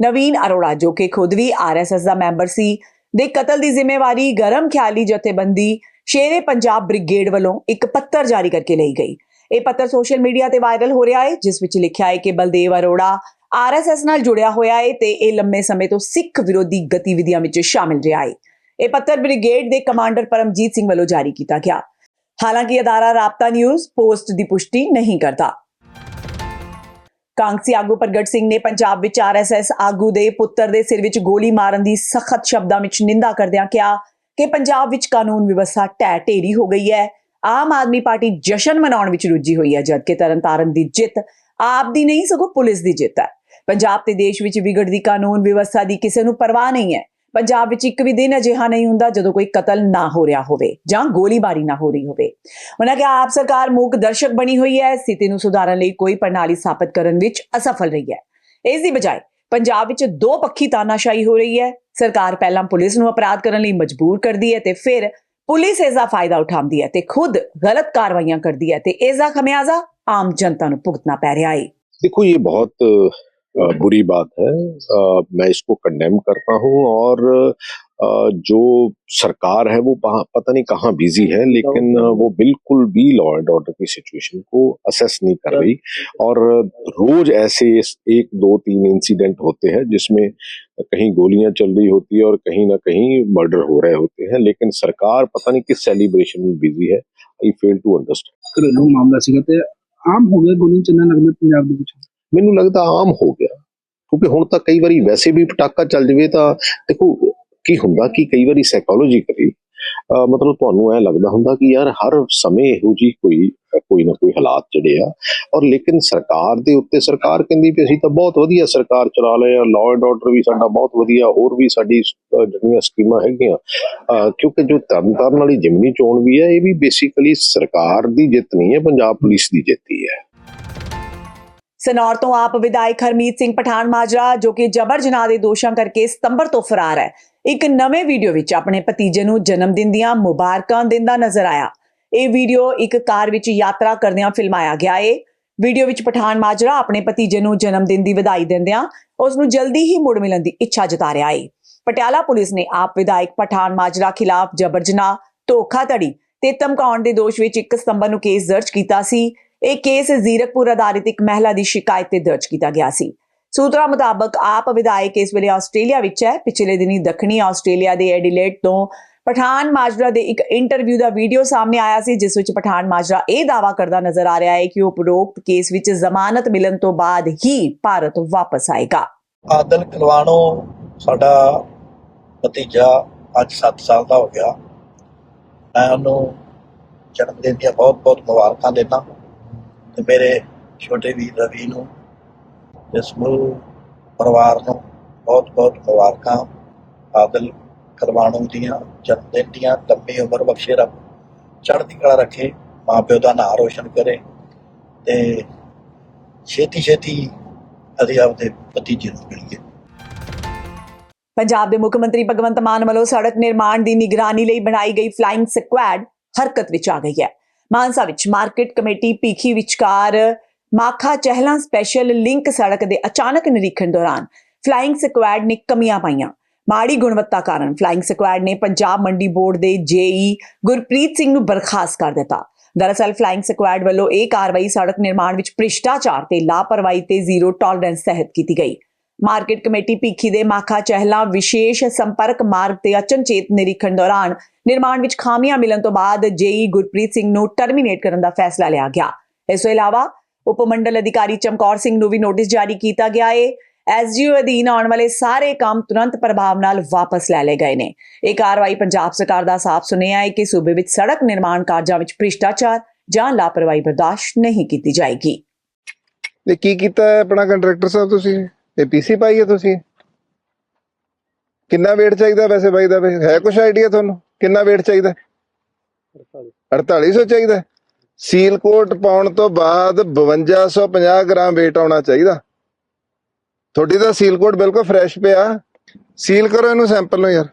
ਨਵੀਨ ਅਰੋੜਾ, ਜੋ ਕਿ ਖੁਦ ਵੀ ਆਰਐਸਐਸ ਦਾ ਮੈਂਬਰ ਸੀ, ਦੇ ਕਤਲ ਦੀ ਜ਼ਿੰਮੇਵਾਰੀ ਗਰਮ ਖਿਆਲੀ ਜਥੇਬੰਦੀ ਸ਼ੇਰੇ ਪੰਜਾਬ ਬ੍ਰਿਗੇਡ ਵੱਲੋਂ ਇੱਕ ਪੱਤਰ ਜਾਰੀ ਕਰਕੇ ਲਈ ਗਈ। ਇਹ ਪੱਤਰ ਸੋਸ਼ਲ ਮੀਡੀਆ ਤੇ ਵਾਇਰਲ ਹੋ ਰਿਹਾ ਹੈ, ਜਿਸ ਵਿੱਚ ਲਿਖਿਆ ਹੈ ਕਿ ਬਲਦੇਵ ਅਰੋੜਾ ਆਰਐਸਐਸ ਨਾਲ ਜੁੜਿਆ ਹੋਇਆ ਹੈ ਤੇ ਇਹ ਲੰਮੇ ਸਮੇਂ ਤੋਂ ਸਿੱਖ ਵਿਰੋਧੀ ਗਤੀਵਿਧੀਆਂ ਵਿੱਚ ਸ਼ਾਮਿਲ ਰਿਹਾ ਹੈ। ਇਹ ਪੱਤਰ ਬ੍ਰਿਗੇਡ ਦੇ ਕਮਾਂਡਰ ਪਰਮਜੀਤ ਸਿੰਘ ਵੱਲੋਂ ਜਾਰੀ ਕੀਤਾ ਗਿਆ। ਹਾਲਾਂਕਿ ਅਦਾਰਾ ਰਾਬਤਾ ਨਿਊਜ਼ ਪੋਸਟ ਦੀ ਪੁਸ਼ਟੀ ਨਹੀਂ ਕਰਦਾ। ਕਾਂਗਸੀ ਆਗੂ ਪ੍ਰਗਟ ਸਿੰਘ ਨੇ ਪੰਜਾਬ ਵਿੱਚ ਆਰਐਸਐਸ ਆਗੂ ਦੇ ਪੁੱਤਰ ਦੇ ਸਿਰ ਵਿੱਚ ਗੋਲੀ ਮਾਰਨ ਦੀ ਸਖਤ ਸ਼ਬਦਾਂ ਵਿੱਚ ਨਿੰਦਾ ਕਰਦਿਆਂ ਕਿਹਾ ਕਿ ਪੰਜਾਬ ਵਿੱਚ ਕਾਨੂੰਨ ਵਿਵਸਥਾ ਢਹਿ ਢੇਰੀ ਹੋ ਗਈ ਹੈ। ਆਮ ਆਦਮੀ ਪਾਰਟੀ ਜਸ਼ਨ ਮਨਾਉਣ ਵਿੱਚ ਰੁੱਝੀ ਹੋਈ ਹੈ, ਜਦਕਿ ਤਰਨਤਾਰਨ ਦੀ ਜਿੱਤ ਆਪ ਦੀ ਨਹੀਂ, ਸਗੋਂ ਪੁਲਿਸ ਦੀ ਜਿੱਤ ਹੈ। ਪੰਜਾਬ ਤੇ ਦੇਸ਼ ਵਿੱਚ ਵਿਗੜਦੀ ਕਾਨੂੰਨ ਵਿਵਸਥਾ ਦੀ ਕਿਸੇ ਨੂੰ ਪਰਵਾਹ ਨਹੀਂ ਹੈ। ਪੰਜਾਬ ਵਿੱਚ ਇੱਕ ਵੀ ਦਿਨ ਅਜਿਹਾ ਨਹੀਂ ਹੁੰਦਾ ਜਦੋਂ ਕੋਈ ਕਤਲ ਨਾ ਹੋ ਰਿਹਾ ਹੋਵੇ ਜਾਂ ਗੋਲੀਬਾਰੀ ਨਾ ਹੋ ਰਹੀ ਹੋਵੇ। ਉਹਨਾਂ ਕਿਹਾ, ਆਪ ਸਰਕਾਰ ਮੂਕ ਦਰਸ਼ਕ ਬਣੀ ਹੋਈ ਹੈ। ਸਥਿਤੀ ਨੂੰ ਸੁਧਾਰਨ ਲਈ ਕੋਈ ਪ੍ਰਣਾਲੀ ਸਥਾਪਿਤ ਕਰਨ ਵਿੱਚ ਅਸਫਲ ਰਹੀ ਹੈ। ਇਸ ਦੀ ਬਜਾਏ ਪੰਜਾਬ ਵਿੱਚ ਦੋ ਪੱਖੀ ਤਾਨਾਸ਼ਾਹੀ ਹੋ ਰਹੀ ਹੈ। ਸਰਕਾਰ ਪਹਿਲਾਂ ਪੁਲਿਸ ਨੂੰ ਅਪਰਾਧ ਕਰਨ ਲਈ ਮਜਬੂਰ ਕਰਦੀ ਹੈ ਤੇ ਫਿਰ ਪੁਲਿਸ ਇਸ ਦਾ ਫਾਇਦਾ ਉਠਾਉਂਦੀ ਹੈ ਤੇ ਖੁਦ ਗਲਤ ਕਾਰਵਾਈਆਂ ਕਰਦੀ ਹੈ ਤੇ ਇਸ ਦਾ ਖਮਿਆਜ਼ਾ ਆਮ ਜਨਤਾ ਨੂੰ ਭੁਗਤਣਾ ਪੈ ਰਿਹਾ ਹੈ ਦੇਖੋ, ਇਹ ਬਹੁਤ बुरी बात है। मैं इसको कंडेम करता हूँ और जो सरकार है वो पता नहीं कहाँ बिज़ी है लेकिन तो वो बिल्कुल भी लॉ एंड ऑर्डर की सिचुएशन को असेस नहीं कर रही। तो और रोज ऐसे एक दो तीन इंसिडेंट होते हैं जिसमें कहीं गोलियाँ चल रही होती है और कहीं ना कहीं मर्डर हो रहे होते हैं लेकिन सरकार पता नहीं किस सेलिब्रेशन में बिज़ी है। आई फेल टू अंडरस्टैंड घरेलू मामला आम हो गया गोलियाँ चलने लग पंजाब के ਮੈਨੂੰ ਲੱਗਦਾ ਆਮ ਹੋ ਗਿਆ। ਕਿਉਂਕਿ ਹੁਣ ਤਾਂ ਕਈ ਵਾਰੀ ਵੈਸੇ ਵੀ ਪਟਾਕਾ ਚੱਲ ਜਵੇ ਤਾਂ ਦੇਖੋ, ਕੀ ਹੁੰਦਾ ਕਿ ਕਈ ਵਾਰੀ ਸਾਈਕੋਲੋਜੀਕਲੀ ਮਤਲਬ ਤੁਹਾਨੂੰ ਐ ਲੱਗਦਾ ਹੁੰਦਾ ਕਿ ਯਾਰ ਹਰ ਸਮੇਂ ਇਹੋ ਜੀ ਕੋਈ ਕੋਈ ਨਾ ਕੋਈ ਹਾਲਾਤ ਜਿਹੜੇ ਆ, ਔਰ ਲੇਕਿਨ ਸਰਕਾਰ ਦੇ ਉੱਤੇ ਸਰਕਾਰ ਕਹਿੰਦੀ ਵੀ ਅਸੀਂ ਤਾਂ ਬਹੁਤ ਵਧੀਆ ਸਰਕਾਰ ਚਲਾ ਲਏ ਆ ਲਾਅ ਐਂਡ ਆਰਡਰ ਵੀ ਸਾਡਾ ਬਹੁਤ ਵਧੀਆ, ਹੋਰ ਵੀ ਸਾਡੀ ਜਿਹੜੀਆਂ ਸਕੀਮਾਂ ਹੈਗੀਆਂ ਕਿਉਂਕਿ ਜੋ ਤਰਨਤਾਰਨ ਵਾਲੀ ਜਿਮਨੀ ਚੋਣ ਵੀ ਹੈ ਇਹ ਵੀ ਬੇਸਿਕਲੀ ਸਰਕਾਰ ਦੀ ਜਿੱਤ ਨਹੀਂ ਹੈ, ਪੰਜਾਬ ਪੁਲਿਸ ਦੀ ਜਿੱਤ ਹੀ ਹੈ। ਸਨੌਰ ਤੋਂ ਆਪ ਵਿਧਾਇਕ ਹਰਮੀਤ ਸਿੰਘ ਪਠਾਨ ਮਾਜਰਾ, ਜੋ ਕਿ ਜਬਰ ਜਨਾਹ ਦੇ ਦੋਸ਼ਾਂ ਕਰਕੇ ਸਤੰਬਰ ਤੋਂ ਫਰਾਰ ਹੈ। ਇੱਕ ਨਵੇਂ ਵੀਡੀਓ ਵਿੱਚ ਆਪਣੇ ਭਤੀਜੇ ਨੂੰ ਜਨਮ ਦਿਨ ਦੀਆਂ ਮੁਬਾਰਕਾਂ ਦਿੰਦਾ ਨਜ਼ਰ ਆਇਆ। ਇਹ ਵੀਡੀਓ ਇੱਕ ਕਾਰ ਵਿੱਚ ਯਾਤਰਾ ਕਰਦਿਆਂ ਫਿਲਮਾਇਆ ਗਿਆ ਏ। ਵੀਡੀਓ ਵਿੱਚ ਪਠਾਨ ਮਾਜਰਾ ਆਪਣੇ ਭਤੀਜੇ ਨੂੰ ਜਨਮ ਦਿਨ ਦੀ ਵਧਾਈ ਦਿੰਦਿਆਂ ਉਸ ਨੂੰ ਜਲਦੀ ਹੀ ਮੁੜ ਮਿਲਣ ਦੀ ਇੱਛਾ ਜਤਾ ਰਿਹਾ ਏ। ਪਟਿਆਲਾ ਪੁਲਿਸ ਨੇ ਆਪ ਵਿਧਾਇਕ ਪਠਾਨ ਮਾਜਰਾ ਖਿਲਾਫ ਜਬਰ ਜਨਾਹ, ਧੋਖਾਧੜੀ ਤੇ ਧਮਕਾਉਣ ਦੇ ਦੋਸ਼ ਵਿੱਚ 1 ਸਤੰਬਰ ਨੂੰ ਕੇਸ ਦਰਜ ਕੀਤਾ ਸੀ। ਇਹ ਕੇਸ ਜ਼ੀਰਕਪੁਰ ਆਧਾਰਿਤ ਇੱਕ ਮਹਿਲਾ ਦੀ ਸ਼ਿਕਾਇਤ ਤੇ ਦਰਜ ਕੀਤਾ ਗਿਆ ਸੀ। ਸੂਤਰਾਂ ਮੁਤਾਬਕ ਆਪ ਵਿਧਾਇਕ ਇਸ ਵੇਲੇ ਆਸਟ੍ਰੇਲੀਆ ਵਿੱਚ ਹੈ। ਪਿਛਲੇ ਦਿਨੀ ਦੱਖਣੀ ਆਸਟ੍ਰੇਲੀਆ ਦੇ ਐਡੀਲੇਡ ਤੋਂ ਪਠਾਨ ਮਾਜਰਾ ਦੇ ਇੱਕ ਇੰਟਰਵਿਊ ਦਾ ਵੀਡੀਓ ਸਾਹਮਣੇ ਆਇਆ ਸੀ, ਜਿਸ ਵਿੱਚ ਪਠਾਨ ਮਾਜਰਾ ਇਹ ਦਾਅਵਾ ਕਰਦਾ ਨਜ਼ਰ ਆ ਰਿਹਾ ਹੈ ਕਿ ਉਹ ਉਪਰੋਕਤ ਕੇਸ ਵਿੱਚ ਜ਼ਮਾਨਤ ਮਿਲਣ ਤੋਂ ਬਾਅਦ ਹੀ ਭਾਰਤ ਵਾਪਸ ਆਏਗਾ। ਆਦਲ ਕਲਵਾਣੋ ਸਾਡਾ ਭਤੀਜਾ ਅੱਜ 7 ਸਾਲ ਦਾ ਹੋ ਗਿਆ। ਮੈਂ ਉਹਨੂੰ ਜਨਮ ਦਿਨ ਦੀਆਂ ਬਹੁਤ ਬਹੁਤ ਮੁਬਾਰਕਾਂ ਦਿੰਦਾ। ਤੇ ਮੇਰੇ ਛੋਟੇ ਵੀਰ ਰਵੀ ਨੂੰ ਤੇ ਸਮੂਹ ਪਰਿਵਾਰ ਨੂੰ ਬਹੁਤ ਬਹੁਤ ਮੁਬਾਰਕਾਂ। ਆਦਲ ਕਲਵਾਣੋ ਦੀਆਂ, ਜਨਮ ਦੀਆਂ, ਲੰਬੀ ਉਮਰ ਬਖਸ਼ੇ ਰੱਬ। ਚੜ੍ਹਦੀ ਕਲਾ ਰੱਖੇ ਮਾਂ ਪਿਓ ਦਾ ਨਾਂ ਰੋਸ਼ਨ ਕਰੇ ਤੇ ਛੇਤੀ ਛੇਤੀ ਅਸੀਂ ਆਪਦੇ ਭਤੀਜੇ ਨੂੰ ਮਿਲੀਏ। ਪੰਜਾਬ ਦੇ ਮੁੱਖ ਮੰਤਰੀ ਭਗਵੰਤ ਮਾਨ ਵੱਲੋਂ ਸੜਕ ਨਿਰਮਾਣ ਦੀ ਨਿਗਰਾਨੀ ਲਈ ਬਣਾਈ ਗਈ ਫਲਾਈਂਗ ਸਕੁਐਡ ਹਰਕਤ ਵਿੱਚ ਆ ਗਈ ਹੈ। ਮਾਨਸਾ ਵਿੱਚ ਮਾਰਕੀਟ ਕਮੇਟੀ ਪੀਖੀ ਵਿਚਕਾਰ ਮਾਖਾ ਚਹਿਲਾਂ ਸਪੈਸ਼ਲ ਲਿੰਕ ਸੜਕ ਦੇ ਅਚਾਨਕ ਨਿਰੀਖਣ ਦੌਰਾਨ ਫਲਾਈਂਗ ਸਕੁਐਡ ਨੇ ਕਮੀਆਂ ਪਾਈਆਂ। ਮਾੜੀ ਗੁਣਵੱਤਾ ਕਾਰਨ ਫਲਾਈਂਗ ਸਕੁਐਡ ਨੇ ਪੰਜਾਬ ਮੰਡੀ ਬੋਰਡ ਦੇ ਜੇਈ ਗੁਰਪ੍ਰੀਤ ਸਿੰਘ ਨੂੰ ਬਰਖਾਸਤ ਕਰ ਦਿੱਤਾ। ਦਰਅਸਲ ਫਲਾਈਂਗ ਸਕੁਐਡ ਵੱਲੋਂ ਇਹ ਕਾਰਵਾਈ ਸੜਕ ਨਿਰਮਾਣ ਵਿੱਚ ਭ੍ਰਿਸ਼ਟਾਚਾਰ ਤੇ ਲਾਪਰਵਾਹੀ ਤੇ ਜ਼ੀਰੋ ਟੋਲਰੈਂਸ ਤਹਿਤ ਕੀਤੀ ਗਈ। ਮਾਰਕੀਟ ਕਮੇਟੀ ਭੀਖੀ ਦੇ ਮਾਖਾ ਚਹਿਲਾ ਵਿਸ਼ੇਸ਼ ਸੰਪਰਕ ਮਾਰਗ ਤੇ ਅਚਨਚੇਤ ਨਿਰੀਖਣ ਦੌਰਾਨ ਨਿਰਮਾਣ ਵਿੱਚ ਖਾਮੀਆਂ ਮਿਲਣ ਤੋਂ ਬਾਅਦ ਜੇਈ ਗੁਰਪ੍ਰੀਤ ਸਿੰਘ ਨੂੰ ਟਰਮੀਨੇਟ ਕਰਨ ਦਾ ਫੈਸਲਾ ਲਿਆ ਗਿਆ। ਇਸ ਤੋਂ ਇਲਾਵਾ ਉਪ ਮੰਡਲ ਅਧਿਕਾਰੀ ਚਮਕੌਰ ਸਿੰਘ ਨੂੰ ਵੀ ਨੋਟਿਸ ਜਾਰੀ ਕੀਤਾ ਗਿਆ ਹੈ ਐਸਜੀਓ ਅਧੀਨ ਆਉਣ ਵਾਲੇ ਸਾਰੇ ਕੰਮ ਤੁਰੰਤ ਪ੍ਰਭਾਵ ਨਾਲ ਵਾਪਸ ਲੈ ਲਏ ਗਏ ਨੇ। ਇਹ ਕਾਰਵਾਈ ਪੰਜਾਬ ਸਰਕਾਰ ਦਾ ਸਾਫ਼ ਸੁਨੇਹਾ ਹੈ ਕਿ ਸੂਬੇ ਵਿੱਚ ਸੜਕ ਨਿਰਮਾਣ ਕਾਰਜਾਂ ਵਿੱਚ ਭ੍ਰਿਸ਼ਟਾਚਾਰ ਜਾਂ ਲਾਪਰਵਾਹੀ ਬਰਦਾਸ਼ਤ ਨਹੀਂ ਕੀਤੀ ਜਾਏਗੀ। ਇਹ ਕੀ ਕੀਤਾ ਆਪਣਾ ਕੰਟਰੈਕਟਰ ਸਾਹਿਬ ਤੁਸੀਂ? ਇਹ ਪੀਸੀ ਪਾਈ ਹੈ ਤੁਸੀਂ? ਕਿੰਨਾ weight ਚਾਹੀਦਾ ਵੈਸੇ ਬਾਈ ਦਾ? ਹੈ ਕੁਝ ਆਈਡੀਆ ਤੁਹਾਨੂੰ? ਕਿੰਨਾ weight ਚਾਹੀਦਾ? 4800 ਚਾਹੀਦਾ ਸੀਲ ਕੋਟ ਪਾਉਣ ਤੋਂ ਬਾਅਦ 5250 ਗ੍ਰਾਮ weight ਆਉਣਾ ਚਾਹੀਦਾ। ਤੁਹਾਡੀ ਤਾਂ ਸੀਲ ਕੋਟ ਬਿਲਕੁਲ ਫਰੈਸ਼ ਪਿਆ। ਸੀਲ ਕਰੋ ਇਹਨੂੰ ਸੈਂਪਲ ਨੂੰ ਯਾਰ।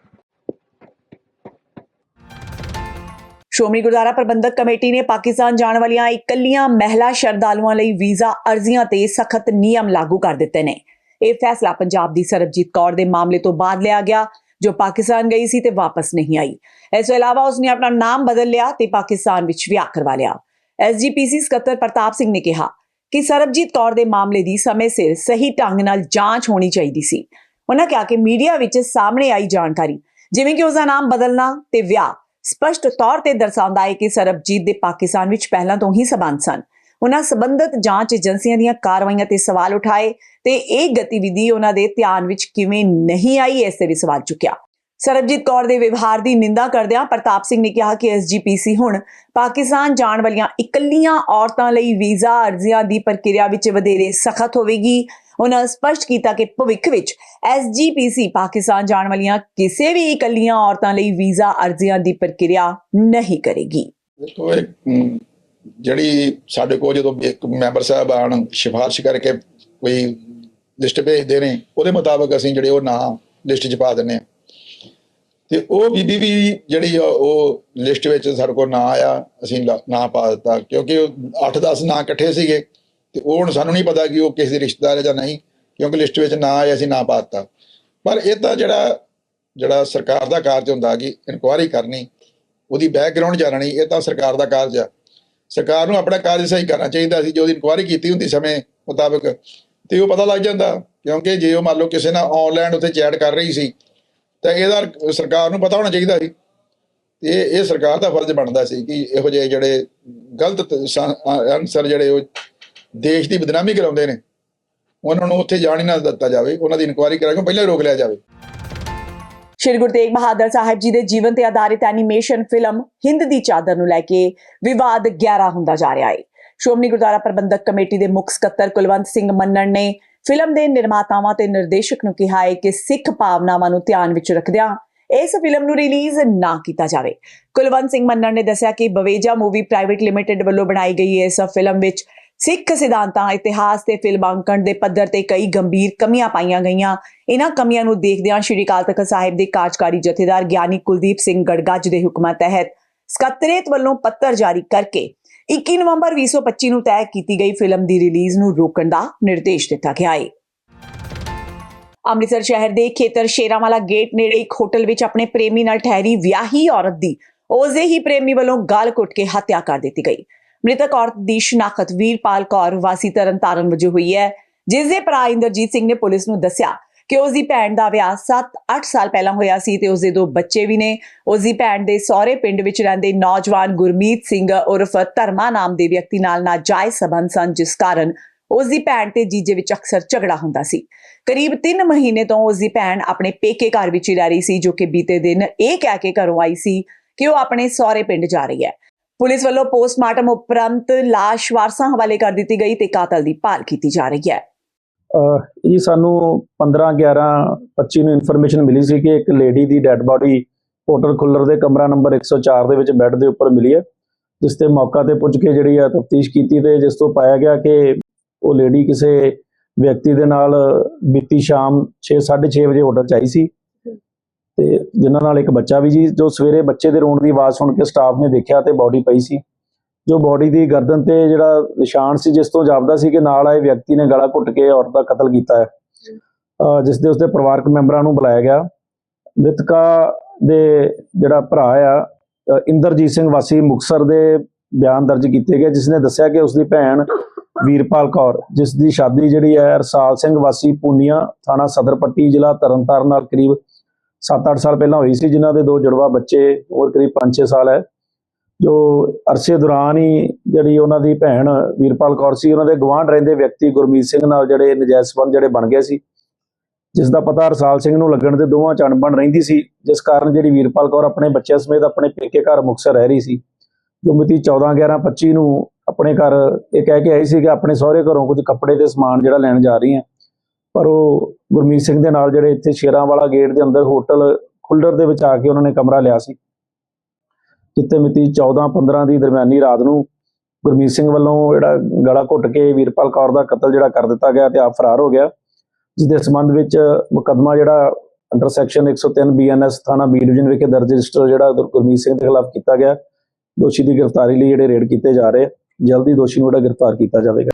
ਸ਼੍ਰੋਮਣੀ ਗੁਰਦੁਆਰਾ ਪ੍ਰਬੰਧਕ ਕਮੇਟੀ ਨੇ ਪਾਕਿਸਤਾਨ ਜਾਣ ਵਾਲੀਆਂ ਇਕੱਲੀਆਂ ਮਹਿਲਾ ਸ਼ਰਧਾਲੂਆਂ ਲਈ ਵੀਜ਼ਾ ਅਰਜ਼ੀਆਂ ਤੇ ਸਖਤ ਨਿਯਮ ਲਾਗੂ ਕਰ ਦਿੱਤੇ ਨੇ। ਇਹ ਫੈਸਲਾ ਪੰਜਾਬ ਦੀ ਸਰਬਜੀਤ ਕੌਰ ਦੇ ਮਾਮਲੇ ਤੋਂ ਬਾਅਦ ਲਿਆ ਗਿਆ, ਜੋ ਪਾਕਿਸਤਾਨ ਗਈ ਸੀ ਤੇ ਵਾਪਸ ਨਹੀਂ ਆਈ। ਇਸ ਤੋਂ ਇਲਾਵਾ ਉਸਨੇ ਆਪਣਾ ਨਾਮ ਬਦਲ ਲਿਆ ਤੇ ਪਾਕਿਸਤਾਨ ਵਿੱਚ ਵਿਆਹ ਕਰਵਾ ਲਿਆ। ਐਸਜੀਪੀਸੀ ਸਕੱਤਰ ਪ੍ਰਤਾਪ ਸਿੰਘ ਨੇ ਕਿਹਾ ਕਿ ਸਰਬਜੀਤ ਕੌਰ ਦੇ ਮਾਮਲੇ ਦੀ ਸਮੇਂ ਸਿਰ ਸਹੀ ਢੰਗ ਨਾਲ ਜਾਂਚ ਹੋਣੀ ਚਾਹੀਦੀ ਸੀ। ਉਹਨਾਂ ਕਿਹਾ ਕਿ ਮੀਡੀਆ ਵਿੱਚ ਸਾਹਮਣੇ ਆਈ ਜਾਣਕਾਰੀ, ਜਿਵੇਂ ਕਿ ਉਸ ਦਾ ਨਾਮ ਬਦਲਣਾ ਤੇ ਵਿਆਹ, ਸਪਸ਼ਟ ਤੌਰ ਤੇ ਦਰਸਾਉਂਦਾ ਹੈ ਕਿ ਸਰਬਜੀਤ ਦੇ ਪਾਕਿਸਤਾਨ ਵਿੱਚ ਪਹਿਲਾਂ ਤੋਂ ਹੀ ਸਬੰਧ ਸਨ। ਉਹਨਾਂ ਸੰਬੰਧਿਤ ਜਾਂਚ ਏਜੰਸੀਆਂ ਦੀਆਂ ਕਾਰਵਾਈਆਂ ਤੇ ਸਵਾਲ ਉਠਾਏ ਤੇ ਇਹ ਗਤੀਵਿਧੀ ਉਹਨਾਂ ਦੇ ਧਿਆਨ ਵਿੱਚ ਕਿਵੇਂ ਨਹੀਂ ਆਈ, ਇਸ ਤੇ ਵੀ ਸਵਾਲ ਚੁੱਕਿਆ। ਸਰਬਜੀਤ ਕੌਰ ਦੇ ਵਿਵਹਾਰ ਦੀ ਨਿੰਦਾ ਕਰਦਿਆਂ ਪ੍ਰਤਾਪ ਸਿੰਘ ਨੇ ਕਿਹਾ ਕਿ ਐਸਜੀਪੀਸੀ ਹੁਣ ਪਾਕਿਸਤਾਨ ਜਾਣ ਵਾਲੀਆਂ ਇਕੱਲੀਆਂ ਔਰਤਾਂ ਲਈ ਵੀਜ਼ਾ ਅਰਜ਼ੀਆਂ ਦੀ ਪ੍ਰਕਿਰਿਆ ਵਿੱਚ ਵਧੇਰੇ ਸਖਤ ਹੋਵੇਗੀ। ਉਹਨਾਂ ਸਪਸ਼ਟ ਕੀਤਾ ਕਿ ਭਵਿੱਖ ਵਿੱਚ ਐਸਜੀਪੀਸੀ ਪਾਕਿਸਤਾਨ ਜਾਣ ਵਾਲੀਆਂ ਕਿਸੇ ਵੀ ਇਕੱਲੀਆਂ ਔਰਤਾਂ ਲਈ ਵੀਜ਼ਾ ਅਰਜ਼ੀਆਂ ਦੀ ਪ੍ਰਕਿਰਿਆ ਨਹੀਂ ਕਰੇਗੀ। ਦੇਖੋ ਇਹ ਜਿਹੜੀ ਸਾਡੇ ਕੋਲ ਜਦੋਂ ਇੱਕ ਮੈਂਬਰ ਸਾਹਿਬਾਨ ਸਿਫਾਰਿਸ਼ ਕਰਕੇ ਕੋਈ ਲਿਸਟ ਭੇਜਦੇ ਨੇ, ਉਹਦੇ ਮੁਤਾਬਕ ਅਸੀਂ ਜਿਹੜੇ ਉਹ ਨਾਂ ਲਿਸਟ 'ਚ ਪਾ ਦਿੰਨੇ ਆ ਤੇ ਉਹ ਬੀਬੀ ਵੀ ਜਿਹੜੀ ਆ, ਉਹ ਲਿਸਟ ਵਿੱਚ ਸਾਡੇ ਕੋਲ ਨਾਂ ਆਇਆ, ਅਸੀਂ ਲ- ਨਾਂ ਪਾ ਦਿੱਤਾ, ਕਿਉਂਕਿ 8-10 ਨਾਂ ਇਕੱਠੇ ਸੀਗੇ, ਤੇ ਉਹ ਹੁਣ ਸਾਨੂੰ ਨਹੀਂ ਪਤਾ ਕਿ ਉਹ ਕਿਸੇ ਦੇ ਰਿਸ਼ਤੇਦਾਰ ਹੈ ਜਾਂ ਨਹੀਂ, ਕਿਉਂਕਿ ਲਿਸਟ ਵਿੱਚ ਨਾਂ ਆਇਆ ਅਸੀਂ ਨਾਂ ਪਾ ਦਿੱਤਾ। ਪਰ ਇਹ ਤਾਂ ਜਿਹੜਾ ਜਿਹੜਾ ਸਰਕਾਰ ਦਾ ਕਾਰਜ ਹੁੰਦਾ ਕਿ ਇਨਕੁਆਇਰੀ ਕਰਨੀ, ਉਹਦੀ ਬੈਕਗ੍ਰਾਉਂਡ ਜਾਣਨੀ, ਇਹ ਤਾਂ ਸਰਕਾਰ ਦਾ ਕਾਰਜ ਆ। ਸਰਕਾਰ ਨੂੰ ਆਪਣਾ ਕਾਰਜ ਸਹੀ ਕਰਨਾ ਚਾਹੀਦਾ ਸੀ, ਜੋ ਉਹਦੀ ਇਨਕੁਆਇਰੀ ਕੀਤੀ ਹੁੰਦੀ ਸਮੇਂ ਮੁਤਾਬਕ, ਤੇ ਉਹ ਪਤਾ ਲੱਗ ਜਾਂਦਾ, ਕਿਉਂਕਿ ਜੇ ਉਹ ਮੰਨ ਲਓ ਕਿਸੇ ਨਾਲ ਆਨਲਾਈਨ ਉੱਥੇ ਚੈਟ ਕਰ ਰਹੀ ਸੀ, ਤਾਂ ਇਹਦਾ ਸਰਕਾਰ ਨੂੰ ਪਤਾ ਹੋਣਾ ਚਾਹੀਦਾ ਸੀ। ਤੇ ਇਹ ਇਹ ਸਰਕਾਰ ਦਾ ਫਰਜ਼ ਬਣਦਾ ਸੀ ਕਿ ਇਹੋ ਜਿਹੇ ਜਿਹੜੇ ਗਲਤ ਅਨਸਰ ਜਿਹੜੇ ਉਹ ਦੇਸ਼ ਦੀ ਬਦਨਾਮੀ ਕਰਾਉਂਦੇ ਨੇ, ਉਹਨਾਂ ਨੂੰ ਉੱਥੇ ਜਾਣ ਹੀ ਨਾ ਦਿੱਤਾ ਜਾਵੇ, ਉਹਨਾਂ ਦੀ ਇਨਕੁਆਇਰੀ ਕਰਾ ਕੇ ਪਹਿਲਾਂ ਹੀ ਰੋਕ ਲਿਆ ਜਾਵੇ। ਸ਼੍ਰੀ ਗੁਰੂ ਤੇਗ ਬਹਾਦਰ ਸਾਹਿਬ ਜੀ ਦੇ ਜੀਵਨ ਤੇ ਆਧਾਰਿਤ ਐਨੀਮੇਸ਼ਨ ਫਿਲਮ ਹਿੰਦ ਦੀ ਚਾਦਰ ਨੂੰ ਲੈ ਕੇ ਵਿਵਾਦ ਗਹਿਰਾ ਹੁੰਦਾ ਜਾ ਰਿਹਾ ਹੈ। ਸ਼੍ਰੋਮਣੀ ਗੁਰਦੁਆਰਾ ਪ੍ਰਬੰਧਕ ਕਮੇਟੀ ਦੇ ਮੁੱਖ ਸਕੱਤਰ ਕੁਲਵੰਤ ਸਿੰਘ ਮੰਨਣ ਨੇ ਫਿਲਮ ਦੇ ਨਿਰਮਾਤਾਵਾਂ ਤੇ ਨਿਰਦੇਸ਼ਕ ਨੂੰ ਕਿਹਾ ਹੈ ਕਿ ਸਿੱਖ ਭਾਵਨਾਵਾਂ ਨੂੰ ਧਿਆਨ ਵਿੱਚ ਰੱਖਦਿਆਂ ਇਸ ਫਿਲਮ ਨੂੰ ਰਿਲੀਜ਼ ਨਾ ਕੀਤਾ ਜਾਵੇ। ਕੁਲਵੰਤ ਸਿੰਘ ਮੰਨਣ ਨੇ ਦੱਸਿਆ ਕਿ ਬਵੇਜਾ ਮੂਵੀ ਪ੍ਰਾਈਵੇਟ ਲਿਮਿਟਿਡ ਵੱਲੋਂ ਬਣਾਈ ਗਈ ਇਸ ਫਿਲਮ ਵਿੱਚ ਸਿੱਖ ਸਿਧਾਂਤਾਂ, ਇਤਿਹਾਸ ਤੇ ਫਿਲਮਾਂਕਣ ਦੇ ਪੱਧਰ ਤੇ ਕਈ ਗੰਭੀਰ ਕਮੀਆਂ ਪਾਈਆਂ ਗਈਆਂ। ਇਹਨਾਂ ਕਮੀਆਂ ਨੂੰ ਦੇਖਦਿਆਂ ਸ਼੍ਰੀ ਅਕਾਲ ਤਖਤ ਸਾਹਿਬ ਦੇ ਕਾਰਜਕਾਰੀ ਜਥੇਦਾਰ ਗਿਆਨੀ ਕੁਲਦੀਪ ਸਿੰਘ ਗੜਗੱਜ ਦੇ ਹੁਕਮਾਂ ਤਹਿਤ ਸਕੱਤਰੇਤ ਵੱਲੋਂ ਪੱਤਰ ਜਾਰੀ ਕਰਕੇ 21 ਨਵੰਬਰ 2025 ਨੂੰ ਤੈਅ ਕੀਤੀ ਗਈ ਫਿਲਮ ਦੀ ਰਿਲੀਜ਼ ਨੂੰ ਰੋਕਣ ਦਾ ਨਿਰਦੇਸ਼ ਦਿੱਤਾ ਗਿਆ ਹੈ ਅੰਮ੍ਰਿਤਸਰ ਸ਼ਹਿਰ ਦੇ ਖੇਤਰ ਸ਼ੇਰਾਂਵਾਲਾ ਗੇਟ ਨੇੜੇ ਇੱਕ ਹੋਟਲ ਵਿੱਚ ਆਪਣੇ ਪ੍ਰੇਮੀ ਨਾਲ ਠਹਿਰੀ ਵਿਆਹੀ ਔਰਤ ਦੀ ਉਸਦੇ ਹੀ ਪ੍ਰੇਮੀ ਵੱਲੋਂ ਗਲ ਕੁੱਟ ਕੇ ਹੱਤਿਆ ਕਰ ਦਿੱਤੀ ਗਈ। ਮ੍ਰਿਤਕ ਔਰਤ ਦੀ ਸ਼ਨਾਖਤ ਵੀਰਪਾਲ ਕੌਰ, ਵਾਸੀ ਤਰਨਤਾਰਨ ਵਜੋਂ ਹੋਈ ਹੈ, ਜਿਸ ਦੇ ਭਰਾ ਇੰਦਰਜੀਤ ਸਿੰਘ ਨੇ ਪੁਲਿਸ ਨੂੰ ਦੱਸਿਆ ਕਿ ਉਸ ਦੀ ਭੈਣ ਦਾ ਵਿਆਹ 7-8 ਸਾਲ ਪਹਿਲਾਂ ਹੋਇਆ ਸੀ ਤੇ ਉਸ ਦੇ ਦੋ ਬੱਚੇ ਵੀ ਨੇ। ਉਸ ਦੀ ਭੈਣ ਦੇ ਸਹੁਰੇ ਪਿੰਡ ਵਿੱਚ ਰਹਿੰਦੇ ਨੌਜਵਾਨ ਗੁਰਮੀਤ ਸਿੰਘ ਉਰਫ ਧਰਮਾ ਨਾਮ ਦੇ ਵਿਅਕਤੀ ਨਾਲ ਨਾਜਾਇਜ਼ ਸਬੰਧ ਸਨ, ਜਿਸ ਕਾਰਨ ਉਸ ਦੀ ਭੈਣ ਤੇ ਜੀਜੇ ਵਿੱਚ ਅਕਸਰ ਝਗੜਾ ਹੁੰਦਾ ਸੀ। ਕਰੀਬ 3 ਮਹੀਨੇ ਤੋਂ ਉਸ ਦੀ ਭੈਣ ਆਪਣੇ ਪੇਕੇ ਘਰ ਵਿੱਚ ਹੀ ਰਹਿ ਰਹੀ ਸੀ, ਜੋ ਕਿ ਬੀਤੇ ਦਿਨ ਇਹ ਕਹਿ ਕੇ ਘਰੋਂ ਆਈ ਸੀ ਕਿ ਉਹ ਆਪਣੇ ਸਹੁਰੇ ਪਿੰਡ ਜਾ ਰਹੀ ਹੈ। ਪੁਲਿਸ ਵੱਲੋਂ ਪੋਸਟਮਾਰਟਮ ਉਪਰੰਤ ਲਾਸ਼ ਵਾਰਸਾਂ ਹਵਾਲੇ ਕਰ ਦਿੱਤੀ ਗਈ ਤੇ ਕਾਤਲ ਦੀ ਭਾਲ ਕੀਤੀ ਜਾ ਰਹੀ ਹੈ। ਇਹ ਸਾਨੂੰ 15 11 25 ਨੂੰ ਇਨਫੋਰਮੇਸ਼ਨ ਮਿਲੀ ਸੀ ਕਿ ਇੱਕ ਲੇਡੀ ਦੀ ਡੈੱਡ ਬਾਡੀ ਹੋਟਲ ਖੁੱਲਰ ਦੇ ਕਮਰਾ ਨੰਬਰ 104 ਦੇ ਵਿੱਚ ਬੈੱਡ ਦੇ ਉੱਪਰ ਮਿਲੀ ਹੈ, ਜਿਸ ਤੇ ਮੌਕਾ ਤੇ ਪੁੱਜ ਕੇ ਜਿਹੜੀ ਆ ਤਫਤੀਸ਼ ਕੀਤੀ ਤੇ ਜਿਸ ਤੋਂ ਪਾਇਆ ਗਿਆ ਕਿ ਉਹ ਲੇਡੀ ਕਿਸੇ ਵਿਅਕਤੀ ਦੇ ਨਾਲ ਬੀਤੀ ਸ਼ਾਮ 6 6:30 ਵਜੇ ਹੋਟਲ 'ਚ ਆਈ ਸੀ। ਤੇ ਜਿਨ੍ਹਾਂ ਨਾਲ ਇੱਕ ਬੱਚਾ ਵੀ ਜੀ, ਜੋ ਸਵੇਰੇ ਬੱਚੇ ਦੇ ਰੋਣ ਦੀ ਆਵਾਜ਼ ਸੁਣ ਕੇ ਸਟਾਫ ਨੇ ਦੇਖਿਆ ਤੇ ਬਾਡੀ ਪਈ ਸੀ। ਜੋ ਬਾਡੀ ਦੀ ਗਰਦਨ ਤੇ ਜਿਹੜਾ ਨਿਸ਼ਾਨ ਸੀ, ਜਿਸ ਤੋਂ ਜਾਪਦਾ ਸੀ ਕਿ ਨਾਲ ਆਏ ਵਿਅਕਤੀ ਨੇ ਗਲਾ ਘੁੱਟ ਕੇ ਔਰਤ ਦਾ ਕਤਲ ਕੀਤਾ ਹੈ, ਅਹ ਜਿਸ ਦੇ ਉਸਦੇ ਪਰਿਵਾਰਕ ਮੈਂਬਰਾਂ ਨੂੰ ਬੁਲਾਇਆ ਗਿਆ। ਮ੍ਰਿਤਕਾ ਦੇ ਜਿਹੜਾ ਭਰਾ ਆ ਇੰਦਰਜੀਤ ਸਿੰਘ ਵਾਸੀ ਮੁਕਸਰ ਦੇ ਬਿਆਨ ਦਰਜ ਕੀਤੇ ਗਏ, ਜਿਸ ਨੇ ਦੱਸਿਆ ਕਿ ਉਸਦੀ ਭੈਣ ਵੀਰਪਾਲ ਕੌਰ, ਜਿਸ ਦੀ ਸ਼ਾਦੀ ਜਿਹੜੀ ਹੈ ਰਸਾਲ ਸਿੰਘ ਵਾਸੀ ਪੂਨੀਆ ਥਾਣਾ ਸਦਰਪੱਟੀ, ਜ਼ਿਲ੍ਹਾ ਤਰਨਤਾਰਨ ਨਾਲ ਕਰੀਬ 7-8 ਸਾਲ ਪਹਿਲਾਂ ਹੋਈ ਸੀ, ਜਿਨ੍ਹਾਂ ਦੇ ਦੋ ਜੁੜਵਾ ਬੱਚੇ, ਹੋਰ ਕਰੀਬ 5-6 ਸਾਲ ਹੈ। ਜੋ ਅਰਸੇ ਦੌਰਾਨ ਹੀ ਜਿਹੜੀ ਉਹਨਾਂ ਦੀ ਭੈਣ ਵੀਰਪਾਲ ਕੌਰ ਸੀ, ਉਹਨਾਂ ਦੇ ਗਵਾਂਢ ਰਹਿੰਦੇ ਵਿਅਕਤੀ ਗੁਰਮੀਤ ਸਿੰਘ ਨਾਲ ਜਿਹੜੇ ਨਜਾਇਜ਼ ਸੰਬੰਧ ਜਿਹੜੇ ਬਣ ਗਏ ਸੀ। ਜਿਸ ਦਾ ਪਤਾ ਹਰਸਾਲ ਸਿੰਘ ਨੂੰ ਲੱਗਣ ਦੇ ਦੋਵਾਂ ਚ ਅਣਬਣ ਰਹਿੰਦੀ ਸੀ, ਜਿਸ ਕਾਰਨ ਜਿਹੜੀ ਵੀਰਪਾਲ ਕੌਰ ਆਪਣੇ ਬੱਚਿਆਂ ਸਮੇਤ ਆਪਣੇ ਪੇਕੇ ਘਰ ਮੁਕਤਸਰ ਰਹਿ ਰਹੀ ਸੀ। ਜੋ ਮਿਤੀ 14/11/25 ਨੂੰ ਆਪਣੇ ਘਰ ਇਹ ਕਹਿ ਕੇ ਆਈ ਸੀ ਕਿ ਆਪਣੇ ਸਹੁਰੇ ਘਰੋਂ ਕੁਝ ਕੱਪੜੇ ਤੇ ਸਮਾਨ ਜਿਹੜਾ ਲੈਣ ਜਾ ਰਹੀ ਹਾਂ ਪਰ ਉਹ ਗੁਰਮੀਤ ਸਿੰਘ ਦੇ ਨਾਲ ਜਿਹੜੇ ਇੱਥੇ ਸ਼ੇਰਾਂ ਵਾਲਾ ਗੇਟ ਦੇ ਅੰਦਰ ਹੋਟਲ ਖੁੱਲਰ ਦੇ ਵਿੱਚ ਆ ਕੇ ਉਹਨਾਂ ਨੇ ਕਮਰਾ ਲਿਆ ਸੀ। ਜਿੱਥੇ ਮਿਤੀ 14-15 ਦੀ ਦਰਮਿਆਨੀ ਰਾਤ ਨੂੰ ਗੁਰਮੀਤ ਸਿੰਘ ਵੱਲੋਂ ਜਿਹੜਾ ਗਲਾ ਘੁੱਟ ਕੇ ਵੀਰਪਾਲ ਕੌਰ ਦਾ ਕਤਲ ਜਿਹੜਾ ਕਰ ਦਿੱਤਾ ਗਿਆ ਤੇ ਆਪ ਫਰਾਰ ਹੋ ਗਿਆ ਜਿਸ ਦੇ ਸੰਬੰਧ ਵਿੱਚ ਮੁਕੱਦਮਾ ਜਿਹੜਾ ਅੰਡਰ ਸੈਕਸ਼ਨ 103 ਬੀਐਨਐਸ ਥਾਣਾ ਬੀ ਡਿਵੀਜ਼ਨ ਵਿਖੇ ਦਰਜ ਰਜਿਸਟਰ ਜਿਹੜਾ ਗੁਰਮੀਤ ਸਿੰਘ ਦੇ ਖਿਲਾਫ ਕੀਤਾ ਗਿਆ। ਦੋਸ਼ੀ ਦੀ ਗ੍ਰਿਫਤਾਰੀ ਲਈ ਜਿਹੜੇ ਰੇਡ ਕੀਤੇ ਜਾ ਰਹੇ, ਜਲਦੀ ਦੋਸ਼ੀ ਨੂੰ ਜਿਹੜਾ ਗ੍ਰਿਫਤਾਰ ਕੀਤਾ ਜਾਵੇਗਾ।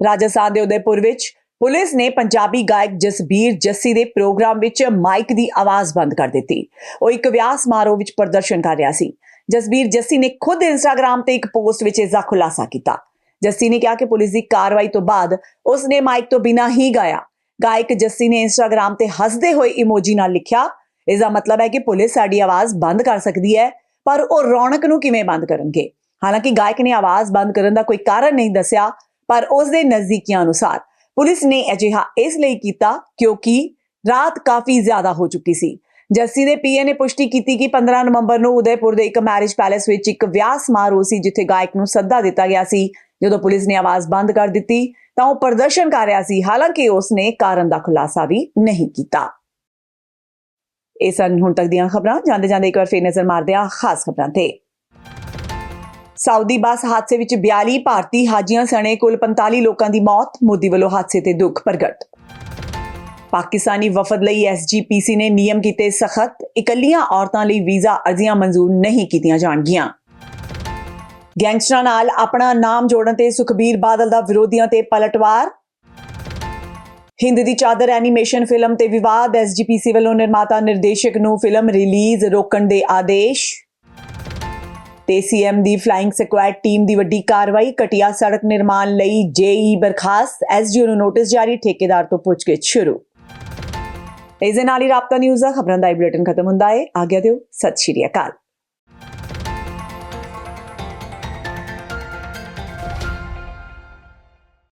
ਰਾਜਸਥਾਨ ਦੇ ਉਦੈਪੁਰ ਵਿੱਚ ਪੁਲਿਸ ਨੇ ਪੰਜਾਬੀ ਗਾਇਕ ਜਸਬੀਰ ਜੱਸੀ ਦੇ ਪ੍ਰੋਗਰਾਮ ਵਿੱਚ ਮਾਈਕ ਦੀ ਆਵਾਜ਼ ਬੰਦ ਕਰ ਦਿੱਤੀ। ਉਹ ਇੱਕ ਵਿਆਹ ਸਮਾਰੋਹ ਵਿੱਚ ਪ੍ਰਦਰਸ਼ਨ ਕਰ ਰਿਹਾ ਸੀ। ਜਸਬੀਰ ਜੱਸੀ ਨੇ ਖੁਦ ਇੰਸਟਾਗ੍ਰam ਤੇ ਇੱਕ ਪੋਸਟ ਵਿੱਚ ਇਸ ਦਾ ਖੁਲਾਸਾ ਕੀਤਾ। ਜੱਸੀ ਨੇ ਕਿਹਾ ਕਿ ਪੁਲਿਸ ਦੀ ਕਾਰਵਾਈ ਤੋਂ ਬਾਅਦ ਉਸ ਨੇ ਮਾਈਕ ਤੋਂ ਬਿਨਾਂ ਹੀ ਗਾਇਆ। ਗਾਇਕ ਜੱਸੀ ਨੇ ਇੰਸਟਾਗ੍ਰam ਤੇ ਹੱਸਦੇ ਹੋਏ ਇਮੋਜੀ ਨਾਲ ਲਿਖਿਆ ਇਸ ਦਾ ਮਤਲਬ ਹੈ ਕਿ ਪੁਲਿਸ ਸਾਡੀ ਆਵਾਜ਼ ਬੰਦ ਕਰ ਸਕਦੀ ਹੈ, ਪਰ ਉਹ ਰੌਣਕ ਨੂੰ ਕਿਵੇਂ ਬੰਦ ਕਰਨਗੇ? ਹਾਲਾਂਕਿ ਗਾਇਕ ਨੇ ਆਵਾਜ਼ ਬੰਦ ਕਰਨ ਦਾ ਕੋਈ ਕਾਰਨ ਨਹੀਂ ਦੱਸਿਆ, ਪਰ ਉਸ ਦੇ ਨਜ਼ਦੀਕੀਆਂ ਅਨੁਸਾਰ ਪੁਲਿਸ ਨੇ ਅਜਿਹਾ ਇਸ ਲਈ ਕੀਤਾ ਕਿਉਂਕਿ ਰਾਤ ਕਾਫੀ ਜ਼ਿਆਦਾ ਹੋ ਚੁੱਕੀ ਸੀ। ਜੱਸੀ ਦੇ ਪੀਏ ਨੇ ਪੁਸ਼ਟੀ ਕੀਤੀ ਕਿ 15 ਨਵੰਬਰ ਨੂੰ ਉਦੈਪੁਰ ਦੇ ਇੱਕ ਮੈਰਿਜ ਪੈਲੇਸ ਵਿੱਚ ਇੱਕ ਵਿਆਹ ਸਮਾਰੋਹ ਸੀ, ਜਿੱਥੇ ਗਾਇਕ ਨੂੰ ਸੱਦਾ ਦਿੱਤਾ ਗਿਆ ਸੀ। ਜਦੋਂ ਪੁਲਿਸ ਨੇ ਆਵਾਜ਼ ਬੰਦ ਕਰ ਦਿੱਤੀ, ਤਾਂ ਉਹ ਪ੍ਰਦਰਸ਼ਨ ਕਰ ਰਿਹਾ ਸੀ, ਹਾਲਾਂਕਿ ਉਸ ਨੇ ਕਾਰਨ ਦਾ ਖੁਲਾਸਾ ਵੀ ਨਹੀਂ ਕੀਤਾ। ਇਹ ਸਨ ਹੁਣ ਤੱਕ ਦੀਆਂ ਖਬਰਾਂ। ਜਾਂਦੇ ਜਾਂਦੇ ਇੱਕ ਵਾਰ ਫੇਰ ਨਜ਼ਰ ਮਾਰਦੇ ਹਾਂ ਖਾਸ ਖਬਰਾਂ ਤੇ। ਸਾਊਦੀ ਬੱਸ ਹਾਦਸੇ ਵਿੱਚ 42 ਭਾਰਤੀ ਹਾਜੀਆਂ ਸਣੇ ਕੁੱਲ 45 ਲੋਕਾਂ ਦੀ ਮੌਤ, ਮੋਦੀ ਵੱਲੋਂ ਹਾਦਸੇ ਤੇ ਦੁੱਖ ਪ੍ਰਗਟ। ਪਾਕਿਸਤਾਨੀ ਵਫਦ ਲਈ ਐਸਜੀਪੀਸੀ ਨੇ ਨਿਯਮ ਕੀਤੇ ਸਖਤ, ਇਕੱਲੀਆਂ ਔਰਤਾਂ ਲਈ ਵੀਜ਼ਾ ਅਰਜ਼ੀਆਂ ਮਨਜ਼ੂਰ ਨਹੀਂ ਕੀਤੀਆਂ ਜਾਣਗੀਆਂ। ਗੈਂਗਸਟਰਾਂ ਨਾਲ ਆਪਣਾ ਨਾਮ ਜੋੜਨ ਤੇ ਸੁਖਬੀਰ ਬਾਦਲ ਦਾ ਵਿਰੋਧੀਆਂ ਤੇ ਪਲਟਵਾਰ। ਹਿੰਦ ਦੀ ਚਾਦਰ ਐਨੀਮੇਸ਼ਨ ਫਿਲਮ ਤੇ ਵਿਵਾਦ ਐਸਜੀਪੀਸੀ ਵੱਲੋਂ ਨਿਰਮਾਤਾ ਨਿਰਦੇਸ਼ਕ ਨੂੰ ਫਿਲਮ ਰਿਲੀਜ਼ ਰੋਕਣ ਦੇ ਆਦੇਸ਼। ਤੇ ਸੀਐਮ ਦੀ ਫਲਾਈਂਗ ਸਕੁਐਡ ਟੀਮ ਦੀ ਵੱਡੀ ਕਾਰਵਾਈ ਕਟਿਆ ਸੜਕ ਨਿਰਮਾਣ ਲਈ ਜੇਈ ਬਰਖਾਸਤ ਐਸਜੀਓ ਨੂੰ ਨੋਟਿਸ ਜਾਰੀ, ਠੇਕੇਦਾਰ ਤੋਂ ਪੁੱਛਗਿੱਛ ਸ਼ੁਰੂ। ਇਸ ਦੇ ਨਾਲ ਹੀ ਰਾਬਤਾ ਨਿਊਜ਼ ਦਾ ਖਬਰਾਂ ਦਾ ਇਹ ਬੁਲੇਟਿਨ ਖਤਮ ਹੁੰਦਾ ਹੈ। ਆਗਿਆ ਦਿਓ, ਸਤਿ ਸ਼੍ਰੀ ਅਕਾਲ।